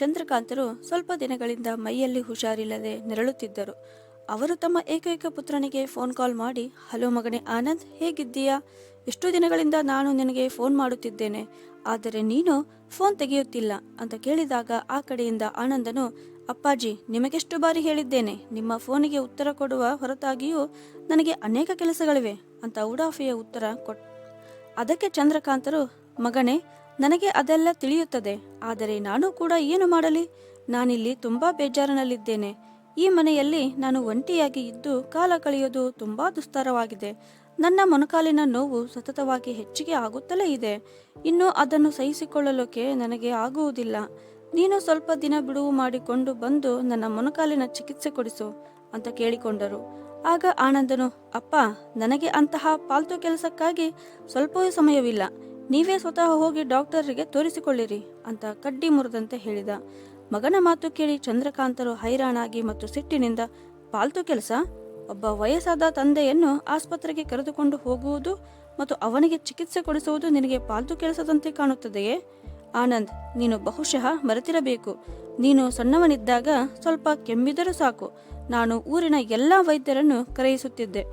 ಚಂದ್ರಕಾಂತರು ಸ್ವಲ್ಪ ದಿನಗಳಿಂದ ಮೈಯಲ್ಲಿ ಹುಷಾರಿಲ್ಲದೆ ನೆರಳುತ್ತಿದ್ದರು. ಅವರು ತಮ್ಮ ಏಕೈಕ ಪುತ್ರನಿಗೆ ಫೋನ್ ಕಾಲ್ ಮಾಡಿ, ಹಲೋ ಮಗನೇ, ಆನಂದ್, ಹೇಗಿದ್ದೀಯಾ? ಎಷ್ಟು ದಿನಗಳಿಂದ ನಾನು ನಿನಗೆ ಫೋನ್ ಮಾಡುತ್ತಿದ್ದೇನೆ, ಆದರೆ ನೀನು ಫೋನ್ ತೆಗೆಯುತ್ತಿಲ್ಲ, ಅಂತ ಕೇಳಿದಾಗ ಆ ಕಡೆಯಿಂದ ಆನಂದನು, ಅಪ್ಪಾಜಿ, ನಿಮಗೆಷ್ಟು ಬಾರಿ ಹೇಳಿದ್ದೇನೆ, ನಿಮ್ಮ ಫೋನಿಗೆ ಉತ್ತರ ಕೊಡುವ ಹೊರತಾಗಿಯೂ ನನಗೆ ಅನೇಕ ಕೆಲಸಗಳಿವೆ, ಅಂತ ಉಡಾಫೆಯ ಉತ್ತರ ಕೊಟ್ಟ ಅದಕ್ಕೆ ಚಂದ್ರಕಾಂತರು, ಮಗನೇ ನನಗೆ ಅದೆಲ್ಲ ತಿಳಿಯುತ್ತದೆ. ಆದರೆ ನಾನು ಕೂಡ ಏನು ಮಾಡಲಿ? ನಾನಿಲ್ಲಿ ತುಂಬಾ ಬೇಜಾರಿನಲ್ಲಿದ್ದೇನೆ. ಈ ಮನೆಯಲ್ಲಿ ನಾನು ಒಂಟಿಯಾಗಿ ಇದ್ದು ಕಾಲ ಕಳೆಯೋದು ತುಂಬಾ ದುಸ್ತರವಾಗಿದೆ. ನನ್ನ ಮೊಣಕಾಲಿನ ನೋವು ಸತತವಾಗಿ ಹೆಚ್ಚಿಗೆ ಆಗುತ್ತಲೇ ಇದೆ. ಇನ್ನು ಅದನ್ನು ಸಹಿಸಿಕೊಳ್ಳಲಿಕ್ಕೆ ನನಗೆ ಆಗುವುದಿಲ್ಲ. ನೀನು ಸ್ವಲ್ಪ ದಿನ ಬಿಡುವು ಮಾಡಿಕೊಂಡು ಬಂದು ನನ್ನ ಮೊಣಕಾಲಿನ ಚಿಕಿತ್ಸೆ ಕೊಡಿಸು, ಅಂತ ಕೇಳಿಕೊಂಡರು. ಆಗ ಆನಂದನು, ಅಪ್ಪ, ನನಗೆ ಅಂತಹ ಪಾಲ್ತು ಕೆಲಸಕ್ಕಾಗಿ ಸ್ವಲ್ಪವೂ ಸಮಯವಿಲ್ಲ. ನೀವೇ ಸ್ವತಃ ಹೋಗಿ ಡಾಕ್ಟರಿಗೆ ತೋರಿಸಿಕೊಳ್ಳಿರಿ ಅಂತ ಕಡ್ಡಿ ಮುರಿದಂತೆ ಹೇಳಿದ. ಮಗನ ಮಾತು ಕೇಳಿ ಚಂದ್ರಕಾಂತರು ಹೈರಾಣಾಗಿ ಮತ್ತು ಸಿಟ್ಟಿನಿಂದ, ಪಾಲ್ತು ಕೆಲಸ? ಒಬ್ಬ ವಯಸ್ಸಾದ ತಂದೆಯನ್ನು ಆಸ್ಪತ್ರೆಗೆ ಕರೆದುಕೊಂಡು ಹೋಗುವುದು ಮತ್ತು ಅವನಿಗೆ ಚಿಕಿತ್ಸೆ ಕೊಡಿಸುವುದು ನಿನಗೆ ಪಾಲ್ತು ಕೆಲಸದಂತೆ ಕಾಣುತ್ತದೆಯೇ? ಆನಂದ್, ನೀನು ಬಹುಶಃ ಮರೆತಿರಬೇಕು. ನೀನು ಸಣ್ಣವನಿದ್ದಾಗ ಸ್ವಲ್ಪ ಕೆಮ್ಮಿದರೂ ಸಾಕು. ನಾನು ಊರಿನ ಎಲ್ಲ ವೈದ್ಯರನ್ನು ಕರೆಯಿಸುತ್ತಿದ್ದೆ.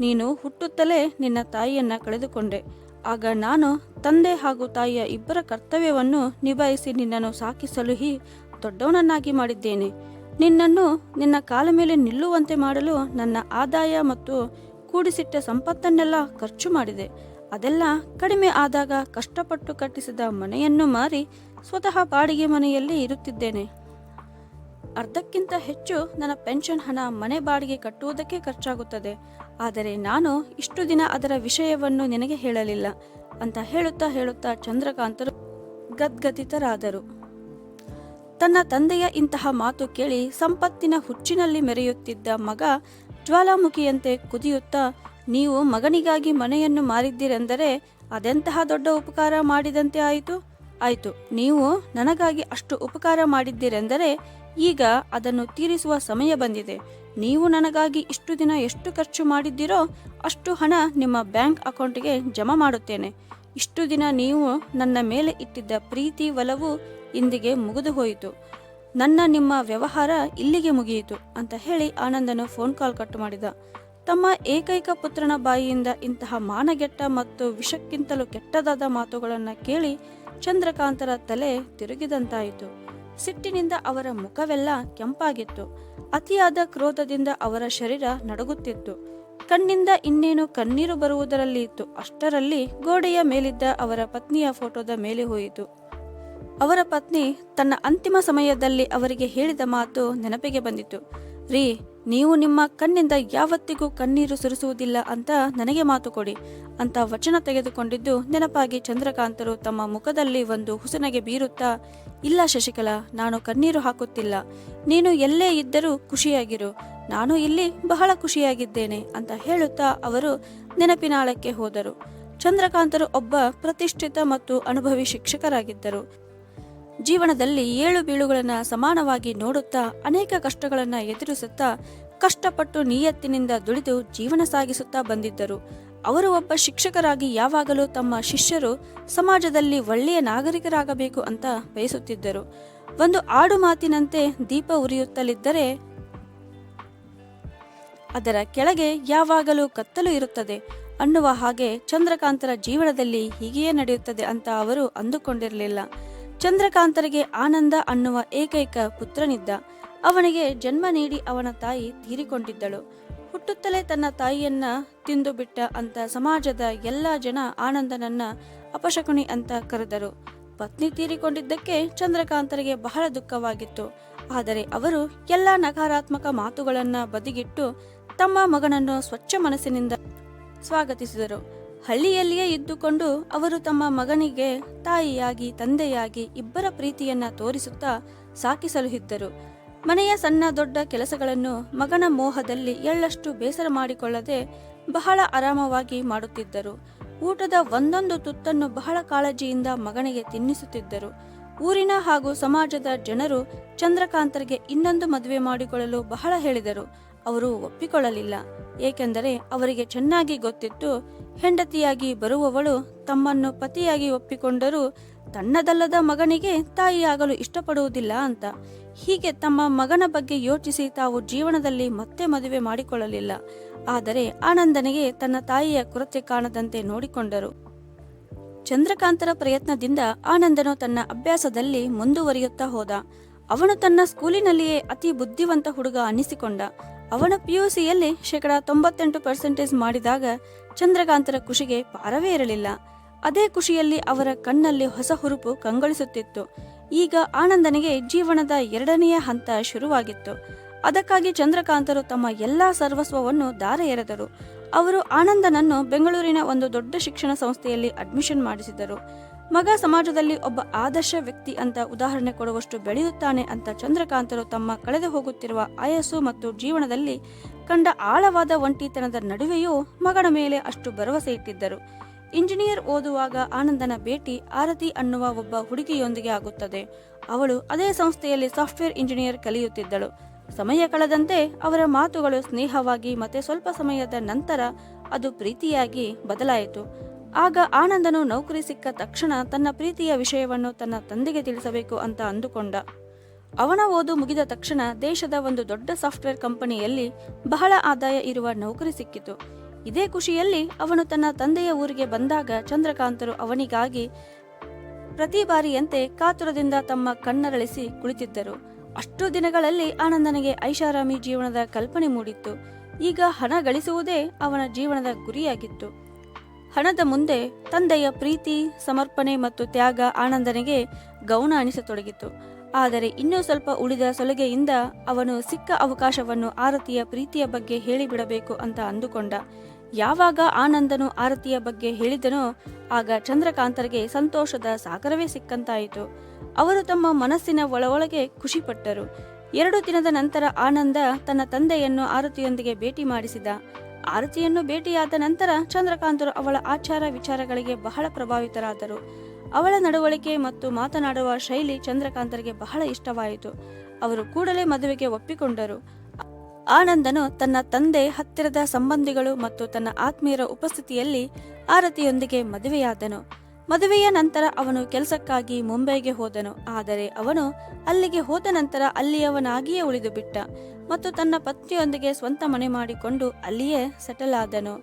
ನೀನು ಹುಟ್ಟುತ್ತಲೇ ನಿನ್ನ ತಾಯಿಯನ್ನ ಕಳೆದುಕೊಂಡೆ. ಆಗ ನಾನು, ತಂದೆ ಹಾಗೂ ತಾಯಿಯ ಇಬ್ಬರ ಕರ್ತವ್ಯವನ್ನು ನಿಭಾಯಿಸಿ ನಿನ್ನನ್ನು ಸಾಕಿ ಸಲುಹಿ ದೊಡ್ಡವನನ್ನಾಗಿ ಮಾಡಿದ್ದೇನೆ. ನಿನ್ನನ್ನು ನಿನ್ನ ಕಾಲ ಮೇಲೆ ನಿಲ್ಲುವಂತೆ ಮಾಡಲು ನನ್ನ ಆದಾಯ ಮತ್ತು ಕೂಡಿಸಿಟ್ಟ ಸಂಪತ್ತನ್ನೆಲ್ಲ ಖರ್ಚು ಮಾಡಿದೆ. ಅದೆಲ್ಲ ಕಡಿಮೆ ಆದಾಗ ಕಷ್ಟಪಟ್ಟು ಕಟ್ಟಿಸಿದ ಮನೆಯನ್ನು ಮಾರಿ ಸ್ವತಃ ಬಾಡಿಗೆ ಮನೆಯಲ್ಲಿ ಇರುತ್ತಿದ್ದೇನೆ. ಅರ್ಧಕ್ಕಿಂತ ಹೆಚ್ಚು ನನ್ನ ಪೆನ್ಷನ್ ಹಣ ಮನೆ ಬಾಡಿಗೆ ಕಟ್ಟುವುದಕ್ಕೆ ಖರ್ಚಾಗುತ್ತದೆ. ಆದರೆ ನಾನು ಇಷ್ಟು ದಿನ ಅದರ ವಿಷಯವನ್ನು ನಿನಗೆ ಹೇಳಲಿಲ್ಲ ಅಂತ ಹೇಳುತ್ತಾ ಹೇಳುತ್ತಾ ಚಂದ್ರಕಾಂತರು ಗದ್ಗದಿತರಾದರು ತನ್ನ ತಂದೆಯ ಇಂತಹ ಮಾತು ಕೇಳಿ ಸಂಪತ್ತಿನ ಹುಚ್ಚಿನಲ್ಲಿ ಮೆರೆಯುತ್ತಿದ್ದ ಮಗ ಜ್ವಾಲಾಮುಖಿಯಂತೆ ಕುದಿಯುತ್ತಾ, ನೀವು ಮಗನಿಗಾಗಿ ಮನೆಯನ್ನು ಮಾರಿದ್ದೀರೆಂದರೆ ಅದೆಂತಹ ದೊಡ್ಡ ಉಪಕಾರ ಮಾಡಿದಂತೆ ಆಯಿತು? ಆಯಿತು, ನೀವು ನನಗಾಗಿ ಅಷ್ಟು ಉಪಕಾರ ಮಾಡಿದ್ದೀರೆಂದರೆ ಈಗ ಅದನ್ನು ತೀರಿಸುವ ಸಮಯ ಬಂದಿದೆ. ನೀವು ನನಗಾಗಿ ಇಷ್ಟು ದಿನ ಎಷ್ಟು ಖರ್ಚು ಮಾಡಿದ್ದೀರೋ ಅಷ್ಟು ಹಣ ನಿಮ್ಮ ಬ್ಯಾಂಕ್ ಅಕೌಂಟ್ಗೆ ಜಮಾ ಮಾಡುತ್ತೇನೆ. ಇಷ್ಟು ದಿನ ನೀವು ನನ್ನ ಮೇಲೆ ಇಟ್ಟಿದ್ದ ಪ್ರೀತಿ ಒಲವು ಇಂದಿಗೆ ಮುಗಿದು ಹೋಯಿತು. ನನ್ನ ನಿಮ್ಮ ವ್ಯವಹಾರ ಇಲ್ಲಿಗೆ ಮುಗಿಯಿತು ಅಂತ ಹೇಳಿ ಆನಂದನು ಫೋನ್ ಕಾಲ್ ಕಟ್ ಮಾಡಿದ. ತಮ್ಮ ಏಕೈಕ ಪುತ್ರನ ಬಾಯಿಯಿಂದ ಇಂತಹ ಮಾನಗೆಟ್ಟ ಮತ್ತು ವಿಷಕ್ಕಿಂತಲೂ ಕೆಟ್ಟದಾದ ಮಾತುಗಳನ್ನು ಕೇಳಿ ಚಂದ್ರಕಾಂತರ ತಲೆ ತಿರುಗಿದಂತಾಯಿತು. ಸಿಟ್ಟಿನಿಂದ ಅವರ ಮುಖವೆಲ್ಲ ಕೆಂಪಾಗಿತ್ತು. ಅತಿಯಾದ ಕ್ರೋಧದಿಂದ ಅವರ ಶರೀರ ನಡುಗುತ್ತಿತ್ತು. ಕಣ್ಣಿಂದ ಇನ್ನೇನು ಕಣ್ಣೀರು ಬರುವುದರಲ್ಲಿ ಇತ್ತು ಅಷ್ಟರಲ್ಲಿ ಗೋಡೆಯ ಮೇಲಿದ್ದ ಅವರ ಪತ್ನಿಯ ಫೋಟೋದ ಮೇಲೆ ಹೋಯಿತು. ಅವರ ಪತ್ನಿ ತನ್ನ ಅಂತಿಮ ಸಮಯದಲ್ಲಿ ಅವರಿಗೆ ಹೇಳಿದ ಮಾತು ನೆನಪಿಗೆ ಬಂದಿತು. ರೀ, ನೀವು ನಿಮ್ಮ ಕಣ್ಣಿಂದ ಯಾವತ್ತಿಗೂ ಕಣ್ಣೀರು ಸುರಿಸುವುದಿಲ್ಲ ಅಂತ ನನಗೆ ಮಾತು ಕೊಡಿ. ಅಂತ ವಚನ ತೆಗೆದುಕೊಂಡಿದ್ದು ನೆನಪಾಗಿ ಚಂದ್ರಕಾಂತರು ತಮ್ಮ ಮುಖದಲ್ಲಿ ಒಂದು ಹುಸನಗೆ ಬೀರುತ್ತಾ, ಇಲ್ಲ ಶಶಿಕಲಾ, ನಾನು ಕಣ್ಣೀರು ಹಾಕುತ್ತಿಲ್ಲ. ನೀನು ಎಲ್ಲೇ ಇದ್ದರೂ ಖುಷಿಯಾಗಿರು. ನಾನು ಇಲ್ಲಿ ಬಹಳ ಖುಷಿಯಾಗಿದ್ದೇನೆ ಅಂತ ಹೇಳುತ್ತಾ ಅವರು ನೆನಪಿನಾಳಕ್ಕೆ ಹೋದರು. ಚಂದ್ರಕಾಂತರು ಒಬ್ಬ ಪ್ರತಿಷ್ಠಿತ ಮತ್ತು ಅನುಭವಿ ಶಿಕ್ಷಕರಾಗಿದ್ದರು. ಜೀವನದಲ್ಲಿ ಏಳು ಬೀಳುಗಳನ್ನು ಸಮಾನವಾಗಿ ನೋಡುತ್ತಾ ಅನೇಕ ಕಷ್ಟಗಳನ್ನು ಎದುರಿಸುತ್ತಾ ಕಷ್ಟಪಟ್ಟು ನಿಯತ್ತಿನಿಂದ ದುಡಿದು ಜೀವನ ಸಾಗಿಸುತ್ತಾ ಬಂದಿದ್ದರು. ಅವರು ಒಬ್ಬ ಶಿಕ್ಷಕರಾಗಿ ಯಾವಾಗಲೂ ತಮ್ಮ ಶಿಷ್ಯರು ಸಮಾಜದಲ್ಲಿ ಒಳ್ಳೆಯ ನಾಗರಿಕರಾಗಬೇಕು ಅಂತ ಬಯಸುತ್ತಿದ್ದರು. ಒಂದು ಆಡು ಮಾತಿನಂತೆ ದೀಪ ಉರಿಯುತ್ತಲಿದ್ದರೆ ಅದರ ಕೆಳಗೆ ಯಾವಾಗಲೂ ಕತ್ತಲು ಇರುತ್ತದೆ. ಅನ್ನುವ ಹಾಗೆ ಚಂದ್ರಕಾಂತರ ಜೀವನದಲ್ಲಿ ಹೀಗೆಯೇ ನಡೆಯುತ್ತದೆ ಅಂತ ಅವರು ಅಂದುಕೊಂಡಿರಲಿಲ್ಲ. ಚಂದ್ರಕಾಂತರಿಗೆ ಆನಂದ ಅನ್ನುವ ಏಕೈಕ ಪುತ್ರನಿದ್ದ. ಅವನಿಗೆ ಜನ್ಮ ನೀಡಿ ಅವನ ತಾಯಿ ತೀರಿಕೊಂಡಿದ್ದಳು. ಹುಟ್ಟುತ್ತಲೇ ತನ್ನ ತಾಯಿಯನ್ನ ತಿಂದು ಬಿಟ್ಟ ಅಂತ ಸಮಾಜದ ಎಲ್ಲ ಜನ ಆನಂದನನ್ನ ಅಪಶಕುನಿ ಅಂತ ಕರೆದರು. ಪತ್ನಿ ತೀರಿಕೊಂಡಿದ್ದಕ್ಕೆ ಚಂದ್ರಕಾಂತರಿಗೆ ಬಹಳ ದುಃಖವಾಗಿತ್ತು. ಆದರೆ ಅವರು ಎಲ್ಲ ನಕಾರಾತ್ಮಕ ಮಾತುಗಳನ್ನ ಬದಿಗಿಟ್ಟು ತಮ್ಮ ಮಗನನ್ನು ಸ್ವಚ್ಛ ಮನಸ್ಸಿನಿಂದ ಸ್ವಾಗತಿಸಿದರು. ಹಳ್ಳಿಯಲ್ಲಿಯೇ ಇದ್ದುಕೊಂಡು ಅವರು ತಮ್ಮ ಮಗನಿಗೆ ತಾಯಿಯಾಗಿ, ತಂದೆಯಾಗಿ ಇಬ್ಬರ ಪ್ರೀತಿಯನ್ನ ತೋರಿಸುತ್ತಾ ಸಾಕಿಸಲು ಇದ್ದರು. ಮನೆಯ ಸಣ್ಣ ದೊಡ್ಡ ಕೆಲಸಗಳನ್ನು ಮಗನ ಮೋಹದಲ್ಲಿ ಎಳ್ಳಷ್ಟು ಬೇಸರ ಮಾಡಿಕೊಳ್ಳದೆ ಬಹಳ ಆರಾಮವಾಗಿ ಮಾಡುತ್ತಿದ್ದರು. ಊಟದ ಒಂದೊಂದು ತುತ್ತನ್ನು ಬಹಳ ಕಾಳಜಿಯಿಂದ ಮಗನಿಗೆ ತಿನ್ನಿಸುತ್ತಿದ್ದರು. ಊರಿನ ಹಾಗೂ ಸಮಾಜದ ಜನರು ಚಂದ್ರಕಾಂತರಿಗೆ ಇನ್ನೊಂದು ಮದುವೆ ಮಾಡಿಕೊಳ್ಳಲು ಬಹಳ ಹೇಳಿದರು. ಅವರು ಒಪ್ಪಿಕೊಳ್ಳಲಿಲ್ಲ. ಏಕೆಂದರೆ ಅವರಿಗೆ ಚೆನ್ನಾಗಿ ಗೊತ್ತಿತ್ತು, ಹೆಂಡತಿಯಾಗಿ ಬರುವವಳು ತಮ್ಮನ್ನು ಪತಿಯಾಗಿ ಒಪ್ಪಿಕೊಂಡರೂ ತನ್ನದಲ್ಲದ ಮಗನಿಗೆ ತಾಯಿಯಾಗಲು ಇಷ್ಟಪಡುವುದಿಲ್ಲ ಅಂತ. ಹೀಗೆ ತಮ್ಮ ಮಗನ ಬಗ್ಗೆ ಯೋಚಿಸಿ ತಾವು ಜೀವನದಲ್ಲಿ ಮತ್ತೆ ಮದುವೆ ಮಾಡಿಕೊಳ್ಳಲಿಲ್ಲ. ಆದರೆ ಆನಂದನಿಗೆ ತನ್ನ ತಾಯಿಯ ಕೊರತೆ ಕಾಣದಂತೆ ನೋಡಿಕೊಂಡರು. ಚಂದ್ರಕಾಂತರ ಪ್ರಯತ್ನದಿಂದ ಆನಂದನು ತನ್ನ ಅಭ್ಯಾಸದಲ್ಲಿ ಮುಂದುವರಿಯುತ್ತಾ ಹೋದ. ಅವನು ತನ್ನ ಸ್ಕೂಲಿನಲ್ಲಿಯೇ ಅತಿ ಬುದ್ಧಿವಂತ ಹುಡುಗ ಅನ್ನಿಸಿಕೊಂಡ ಅವನ ಪಿಯುಸಿಯಲ್ಲಿ ಶೇಕಡ ತೊಂಬತ್ತೆಂಟು ಪರ್ಸೆಂಟೇಜ್ ಮಾಡಿದಾಗ ಚಂದ್ರಕಾಂತರ ಖುಷಿಗೆ ಪಾರವೇ ಇರಲಿಲ್ಲ. ಅದೇ ಖುಷಿಯಲ್ಲಿ ಅವರ ಕಣ್ಣಲ್ಲಿ ಹೊಸ ಹುರುಪು ಕಂಗೊಳಿಸುತ್ತಿತ್ತು. ಈಗ ಆನಂದನಿಗೆ ಜೀವನದ ಎರಡನೆಯ ಹಂತ ಶುರುವಾಗಿತ್ತು. ಅದಕ್ಕಾಗಿ ಚಂದ್ರಕಾಂತರು ತಮ್ಮ ಎಲ್ಲಾ ಸರ್ವಸ್ವವನ್ನು ದಾರ ಎರೆದರು. ಅವರು ಆನಂದನನ್ನು ಬೆಂಗಳೂರಿನ ಒಂದು ದೊಡ್ಡ ಶಿಕ್ಷಣ ಸಂಸ್ಥೆಯಲ್ಲಿ ಅಡ್ಮಿಷನ್ ಮಾಡಿಸಿದರು. ಮಗ ಸಮಾಜದಲ್ಲಿ ಒಬ್ಬ ಆದರ್ಶ ವ್ಯಕ್ತಿ ಅಂತ ಉದಾಹರಣೆ ಕೊಡುವಷ್ಟು ಬೆಳೆಯುತ್ತಾನೆ ಅಂತ ಚಂದ್ರಕಾಂತರು ತಮ್ಮ ಕಳೆದು ಹೋಗುತ್ತಿರುವ ಆಯಸ್ಸು ಮತ್ತು ಜೀವನದಲ್ಲಿ ಕಂಡ ಆಳವಾದ ಒಂಟಿತನದ ನಡುವೆಯೂ ಮಗನ ಮೇಲೆ ಅಷ್ಟು ಭರವಸೆ ಇಟ್ಟಿದ್ದರು. ಇಂಜಿನಿಯರ್ ಓದುವಾಗ ಆನಂದನ ಭೇಟಿ ಆರತಿ ಅನ್ನುವ ಒಬ್ಬ ಹುಡುಗಿಯೊಂದಿಗೆ ಆಗುತ್ತದೆ. ಅವಳು ಅದೇ ಸಂಸ್ಥೆಯಲ್ಲಿ ಸಾಫ್ಟ್ವೇರ್ ಇಂಜಿನಿಯರ್ ಕಲಿಯುತ್ತಿದ್ದಳು. ಸಮಯ ಕಳೆದಂತೆ ಅವರ ಮಾತುಗಳು ಸ್ನೇಹವಾಗಿ ಮತ್ತೆ ಸ್ವಲ್ಪ ಸಮಯದ ನಂತರ ಅದು ಪ್ರೀತಿಯಾಗಿ ಬದಲಾಯಿತು. ಆಗ ಆನಂದನು ನೌಕರಿ ಸಿಕ್ಕ ತಕ್ಷಣ ತನ್ನ ಪ್ರೀತಿಯ ವಿಷಯವನ್ನು ತನ್ನ ತಂದೆಗೆ ತಿಳಿಸಬೇಕು ಅಂತ ಅಂದುಕೊಂಡ. ಅವನ ಓದು ಮುಗಿದ ತಕ್ಷಣ ದೇಶದ ಒಂದು ದೊಡ್ಡ ಸಾಫ್ಟ್ವೇರ್ ಕಂಪನಿಯಲ್ಲಿ ಬಹಳ ಆದಾಯ ಇರುವ ನೌಕರಿ ಸಿಕ್ಕಿತು. ಇದೇ ಖುಷಿಯಲ್ಲಿ ಅವನು ತನ್ನ ತಂದೆಯ ಊರಿಗೆ ಬಂದಾಗ ಚಂದ್ರಕಾಂತರು ಅವನಿಗಾಗಿ ಪ್ರತಿ ಬಾರಿಯಂತೆ ಕಾತುರದಿಂದ ತಮ್ಮ ಕಣ್ಣರಳಿಸಿ ಕುಳಿತಿದ್ದರು. ಅಷ್ಟು ದಿನಗಳಲ್ಲಿ ಆನಂದನಿಗೆ ಐಷಾರಾಮಿ ಜೀವನದ ಕಲ್ಪನೆ ಮೂಡಿತ್ತು. ಈಗ ಹಣ ಗಳಿಸುವುದೇ ಅವನ ಜೀವನದ ಗುರಿಯಾಗಿತ್ತು. ಹಣದ ಮುಂದೆ ತಂದೆಯ ಪ್ರೀತಿ, ಸಮರ್ಪಣೆ ಮತ್ತು ತ್ಯಾಗ ಆನಂದನಿಗೆ ಗೌಣ ಅನಿಸತೊಡಗಿತು. ಆದರೆ ಇನ್ನೂ ಸ್ವಲ್ಪ ಉಳಿದ ಸೊಲಗೆಯಿಂದ ಅವನು ಸಿಕ್ಕ ಅವಕಾಶವನ್ನು ಆರತಿಯ ಪ್ರೀತಿಯ ಬಗ್ಗೆ ಹೇಳಿಬಿಡಬೇಕು ಅಂತ ಅಂದುಕೊಂಡ. ಯಾವಾಗ ಆನಂದನು ಆರತಿಯ ಬಗ್ಗೆ ಹೇಳಿದನೋ ಆಗ ಚಂದ್ರಕಾಂತರಿಗೆ ಸಂತೋಷದ ಸಾಗರವೇ ಸಿಕ್ಕಂತಾಯಿತು. ಅವರು ತಮ್ಮ ಮನಸ್ಸಿನ ಒಳಒಳಗೆ ಖುಷಿಪಟ್ಟರು. ಎರಡು ದಿನದ ನಂತರ ಆನಂದ ತನ್ನ ತಂದೆಯನ್ನು ಆರತಿಯೊಂದಿಗೆ ಭೇಟಿ ಮಾಡಿಸಿದ. ಆರತಿಯನ್ನು ಭೇಟಿಯಾದ ನಂತರ ಚಂದ್ರಕಾಂತರು ಅವಳ ಆಚಾರ ವಿಚಾರಗಳಿಗೆ ಬಹಳ ಪ್ರಭಾವಿತರಾದರು. ಅವಳ ನಡವಳಿಕೆ ಮತ್ತು ಮಾತನಾಡುವ ಶೈಲಿ ಚಂದ್ರಕಾಂತರಿಗೆ ಬಹಳ ಇಷ್ಟವಾಯಿತು. ಅವರು ಕೂಡಲೇ ಮದುವೆಗೆ ಒಪ್ಪಿಕೊಂಡರು. ಆನಂದನು ತನ್ನ ತಂದೆ ಹತ್ತಿರದ ಸಂಬಂಧಿಗಳು ಮತ್ತು ತನ್ನ ಆತ್ಮೀಯರ ಉಪಸ್ಥಿತಿಯಲ್ಲಿ ಆರತಿಯೊಂದಿಗೆ ಮದುವೆಯಾದನು. ಮದುವೆಯ ನಂತರ ಅವನು ಕೆಲಸಕ್ಕಾಗಿ ಮುಂಬೈಗೆ ಹೋದನು. ಆದರೆ ಅವನು ಅಲ್ಲಿಗೆ ಹೋದ ನಂತರ ಅಲ್ಲಿಯವನಾಗಿಯೇ ಉಳಿದು ಬಿಟ್ಟ ಮತ್ತು ತನ್ನ ಪತ್ನಿಯೊಂದಿಗೆ ಸ್ವಂತ ಮನೆ ಮಾಡಿಕೊಂಡು ಅಲ್ಲಿಯೇ ಸೆಟಲ್ ಆದನು.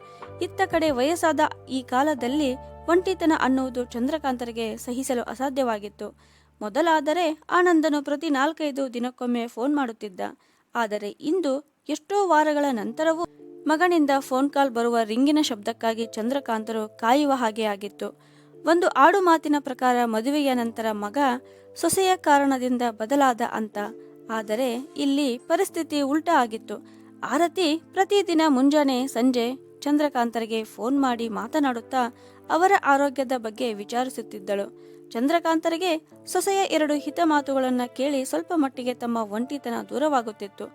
ಇತ್ತ ಕಡೆ ವಯಸ್ಸಾದ ಈ ಕಾಲದಲ್ಲಿ ಒಂಟಿತನ ಅನ್ನುವುದು ಚಂದ್ರಕಾಂತರಿಗೆ ಸಹಿಸಲು ಅಸಾಧ್ಯವಾಗಿತ್ತು. ಮೊದಲಾದರೆ ಆನಂದನು ಪ್ರತಿ ನಾಲ್ಕೈದು ದಿನಕ್ಕೊಮ್ಮೆ ಫೋನ್ ಮಾಡುತ್ತಿದ್ದ. ಆದರೆ ಇಂದು ಎಷ್ಟೋ ವಾರಗಳ ನಂತರವೂ ಮಗನಿಂದ ಫೋನ್ ಕಾಲ್ ಬರುವ ರಿಂಗಿನ ಶಬ್ದಕ್ಕಾಗಿ ಚಂದ್ರಕಾಂತರು ಕಾಯುವ ಹಾಗೆ ಆಗಿತ್ತು. ಒಂದು ಆಡು ಮಾತಿನ ಪ್ರಕಾರ ಮದುವೆಯ ನಂತರ ಮಗ ಸೊಸೆಯ ಕಾರಣದಿಂದ ಬದಲಾದ ಅಂತ. ಆದರೆ ಇಲ್ಲಿ ಪರಿಸ್ಥಿತಿ ಉಲ್ಟಾ ಆಗಿತ್ತು. ಆರತಿ ಪ್ರತಿದಿನ ಮುಂಜಾನೆ ಸಂಜೆ ಚಂದ್ರಕಾಂತರಿಗೆ ಫೋನ್ ಮಾಡಿ ಮಾತನಾಡುತ್ತಾ ಅವರ ಆರೋಗ್ಯದ ಬಗ್ಗೆ ವಿಚಾರಿಸುತ್ತಿದ್ದಳು. ಚಂದ್ರಕಾಂತರಿಗೆ ಸೊಸೆಯ ಎರಡು ಹಿತ ಮಾತುಗಳನ್ನು ಕೇಳಿ ಸ್ವಲ್ಪ ಮಟ್ಟಿಗೆ ತಮ್ಮ ಒಂಟಿತನ ದೂರವಾಗುತ್ತಿತ್ತು.